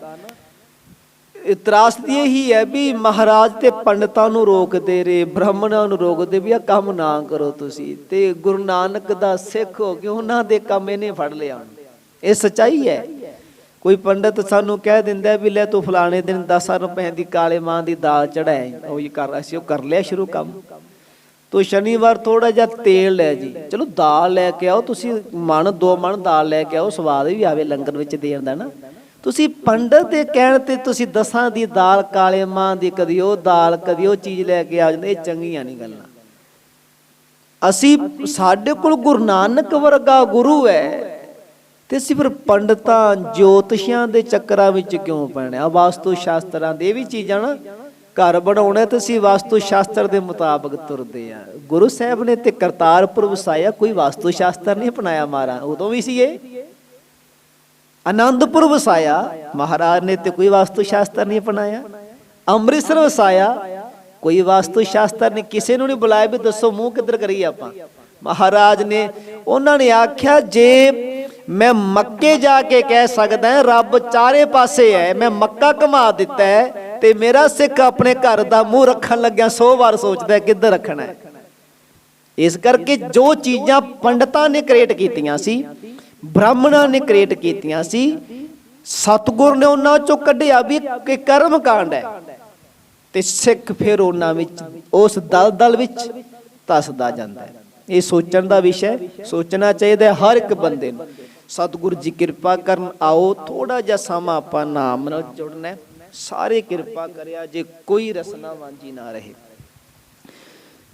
ਇਤਰਾਸ ਦੀ ਇਹੀ ਹੈ ਵੀ ਮਹਾਰਾਜ ਤੇ ਪੰਡਤਾਂ ਨੂੰ ਰੋਕਦੇ ਰੇ ਬ੍ਰਾਹਮਣਾਂ ਨੂੰ ਰੋਕਦੇ ਵੀ ਆ ਕੰਮ ਨਾ ਕਰੋ ਤੁਸੀਂ ਤੇ ਗੁਰੂ ਨਾਨਕ ਦਾ ਸਿੱਖ ਹੋ ਕੇ ਉਹਨਾਂ ਦੇ ਕੰਮ ਇਹਨੇ ਫੜ ਲਿਆ। ਇਹ ਸਚਾਈ ਹੈ। ਕੋਈ ਪੰਡਤ ਸਾਨੂੰ ਕਹਿ ਦਿੰਦਾ ਵੀ ਲੈ ਤੂੰ ਫਲਾਣੇ ਦਿਨ 10 ਰੁਪਏ ਦੀ ਕਾਲੇ ਮਾਂ ਦੀ ਦਾਲ ਚੜਾਏ ਉਹ ਹੀ ਕਰ, ਅਸੀਂ ਉਹ ਕਰ ਲਿਆ ਸ਼ੁਰੂ ਕੰਮ। ਤੋ ਸ਼ਨੀਵਾਰ ਥੋੜਾ ਜਿਹਾ ਤੇਲ ਲੈ ਜੀ। ਚਲੋ ਦਾਲ ਲੈ ਕੇ ਆਓ, ਤੁਸੀਂ ਮਣ ਦੋ ਮਣ ਦਾਲ ਲੈ ਕੇ ਆਓ, ਸਵਾਦ ਵੀ ਆਵੇ ਲੰਗਰ ਵਿੱਚ ਦੇਣ ਦਾ ਨਾ। ਤੁਸੀਂ ਪੰਡਤ ਦੇ ਕਹਿਣ ਤੇ ਤੁਸੀਂ ਦਸਾਂ ਦੀ ਦਾਲ ਕਾਲੇ ਮਾਂ ਦੀ, ਕਦੀ ਉਹ ਦਾਲ, ਕਦੀ ਉਹ ਚੀਜ਼ ਲੈ ਕੇ ਆ ਜਾਂਦੇ, ਇਹ ਚੰਗੀਆਂ ਨਹੀਂ ਗੱਲਾਂ। ਅਸੀਂ ਸਾਡੇ ਕੋਲ ਗੁਰੂ ਨਾਨਕ ਵਰਗਾ ਗੁਰੂ ਹੈ ਤੇ ਅਸੀਂ ਫਿਰ ਪੰਡਤਾਂ ਜੋਤਸ਼ੀਆਂ ਦੇ ਚੱਕਰਾਂ ਵਿੱਚ ਕਿਉਂ ਪੈਣੇ? ਆ ਵਾਸਤੂ ਸ਼ਾਸਤਰਾਂ ਦੇ ਵੀ ਚੀਜ਼ਾਂ ਨਾ, ਘਰ ਬਣਾਉਣਾ ਤੇ ਅਸੀਂ ਵਾਸਤੂ ਸ਼ਾਸਤਰ ਦੇ ਮੁਤਾਬਕ ਤੁਰਦੇ ਆ ਗੁਰੂ ਸਾਹਿਬ ਨੇ ਤੇ ਕਰਤਾਰਪੁਰ ਵਸਾਇਆ, ਕੋਈ ਵਾਸਤੂ ਸ਼ਾਸਤਰ ਨਹੀਂ ਅਪਣਾਇਆ ਮਾਰਾ ਉਦੋਂ ਵੀ ਸੀ ਇਹ। ਆਨੰਦਪੁਰ ਵਸਾਇਆ ਮਹਾਰਾਜ ਨੇ ਤੇ ਕੋਈ ਵਾਸਤੂ ਸ਼ਾਸਤਰ ਨਹੀਂ ਅਪਣਾਇਆ ਅੰਮ੍ਰਿਤਸਰ ਵਸਾਇਆ ਕੋਈ ਵਾਸਤੂ ਸ਼ਾਸਤਰ ਨੇ ਕਿਸੇ ਨੂੰ ਨਹੀਂ ਬੁਲਾਇਆ ਵੀ ਦੱਸੋ ਮੂੰਹ ਕਿੱਧਰ ਕਰੀਏ ਆਪਾਂ ਮਹਾਰਾਜ ਨੇ ਉਹਨਾਂ ਨੇ ਆਖਿਆ ਜੇ ਮੈਂ ਮੱਕੇ ਜਾ ਕੇ ਕਹਿ ਸਕਦਾ ਰੱਬ ਚਾਰੇ ਪਾਸੇ ਹੈ ਮੈਂ ਮੱਕਾ ਕਮਾ ਦਿੱਤਾ ਤੇ ਮੇਰਾ ਸਿੱਖ ਆਪਣੇ ਘਰ ਦਾ ਮੂੰਹ ਰੱਖਣ ਲੱਗਿਆ 100 ਵਾਰ ਸੋਚਦਾ ਕਿੱਧਰ ਰੱਖਣਾ ਹੈ ਇਸ ਕਰਕੇ ਜੋ ਚੀਜ਼ਾਂ ਪੰਡਤਾਂ ਨੇ ਕ੍ਰੀਏਟ ਕੀਤੀਆਂ ਸੀ ਬ੍ਰਾਹਮਣਾਂ ਨੇ ਕ੍ਰੀਏਟ ਕੀਤੀਆਂ ਸੀ। ਸਤਗੁਰ ਨੇ ਉਹਨਾਂ ਚੋਂ ਕੱਢਿਆ ਵੀ ਕਿ ਕਰਮ ਕਾਂਡ ਹੈ। ਤੇ ਸਿੱਖ ਫਿਰ ਉਹਨਾਂ ਵਿੱਚ, ਉਸ ਦਲਦਲ ਵਿੱਚ ਤਸਦਾ ਜਾਂਦਾ ਹੈ। ਇਹ ਸੋਚਣ ਦਾ ਵਿਸ਼ਾ ਸੋਚਣਾ ਚਾਹੀਦਾ ਹਰ ਇੱਕ ਬੰਦੇ ਨੂੰ। ਸਤਿਗੁਰੂ ਜੀ ਕਿਰਪਾ ਕਰਨ, ਆਓ ਥੋੜਾ ਜਿਹਾ ਸਮਾਂ ਆਪਾਂ ਨਾਮ ਨਾਲ ਜੁੜਨਾ ਸਾਰੇ ਕਿਰਪਾ ਕਰਿਆ ਜੇ ਕੋਈ ਰਸਨਾ ਵਾਂਝੀ ਨਾ ਰਹੇ।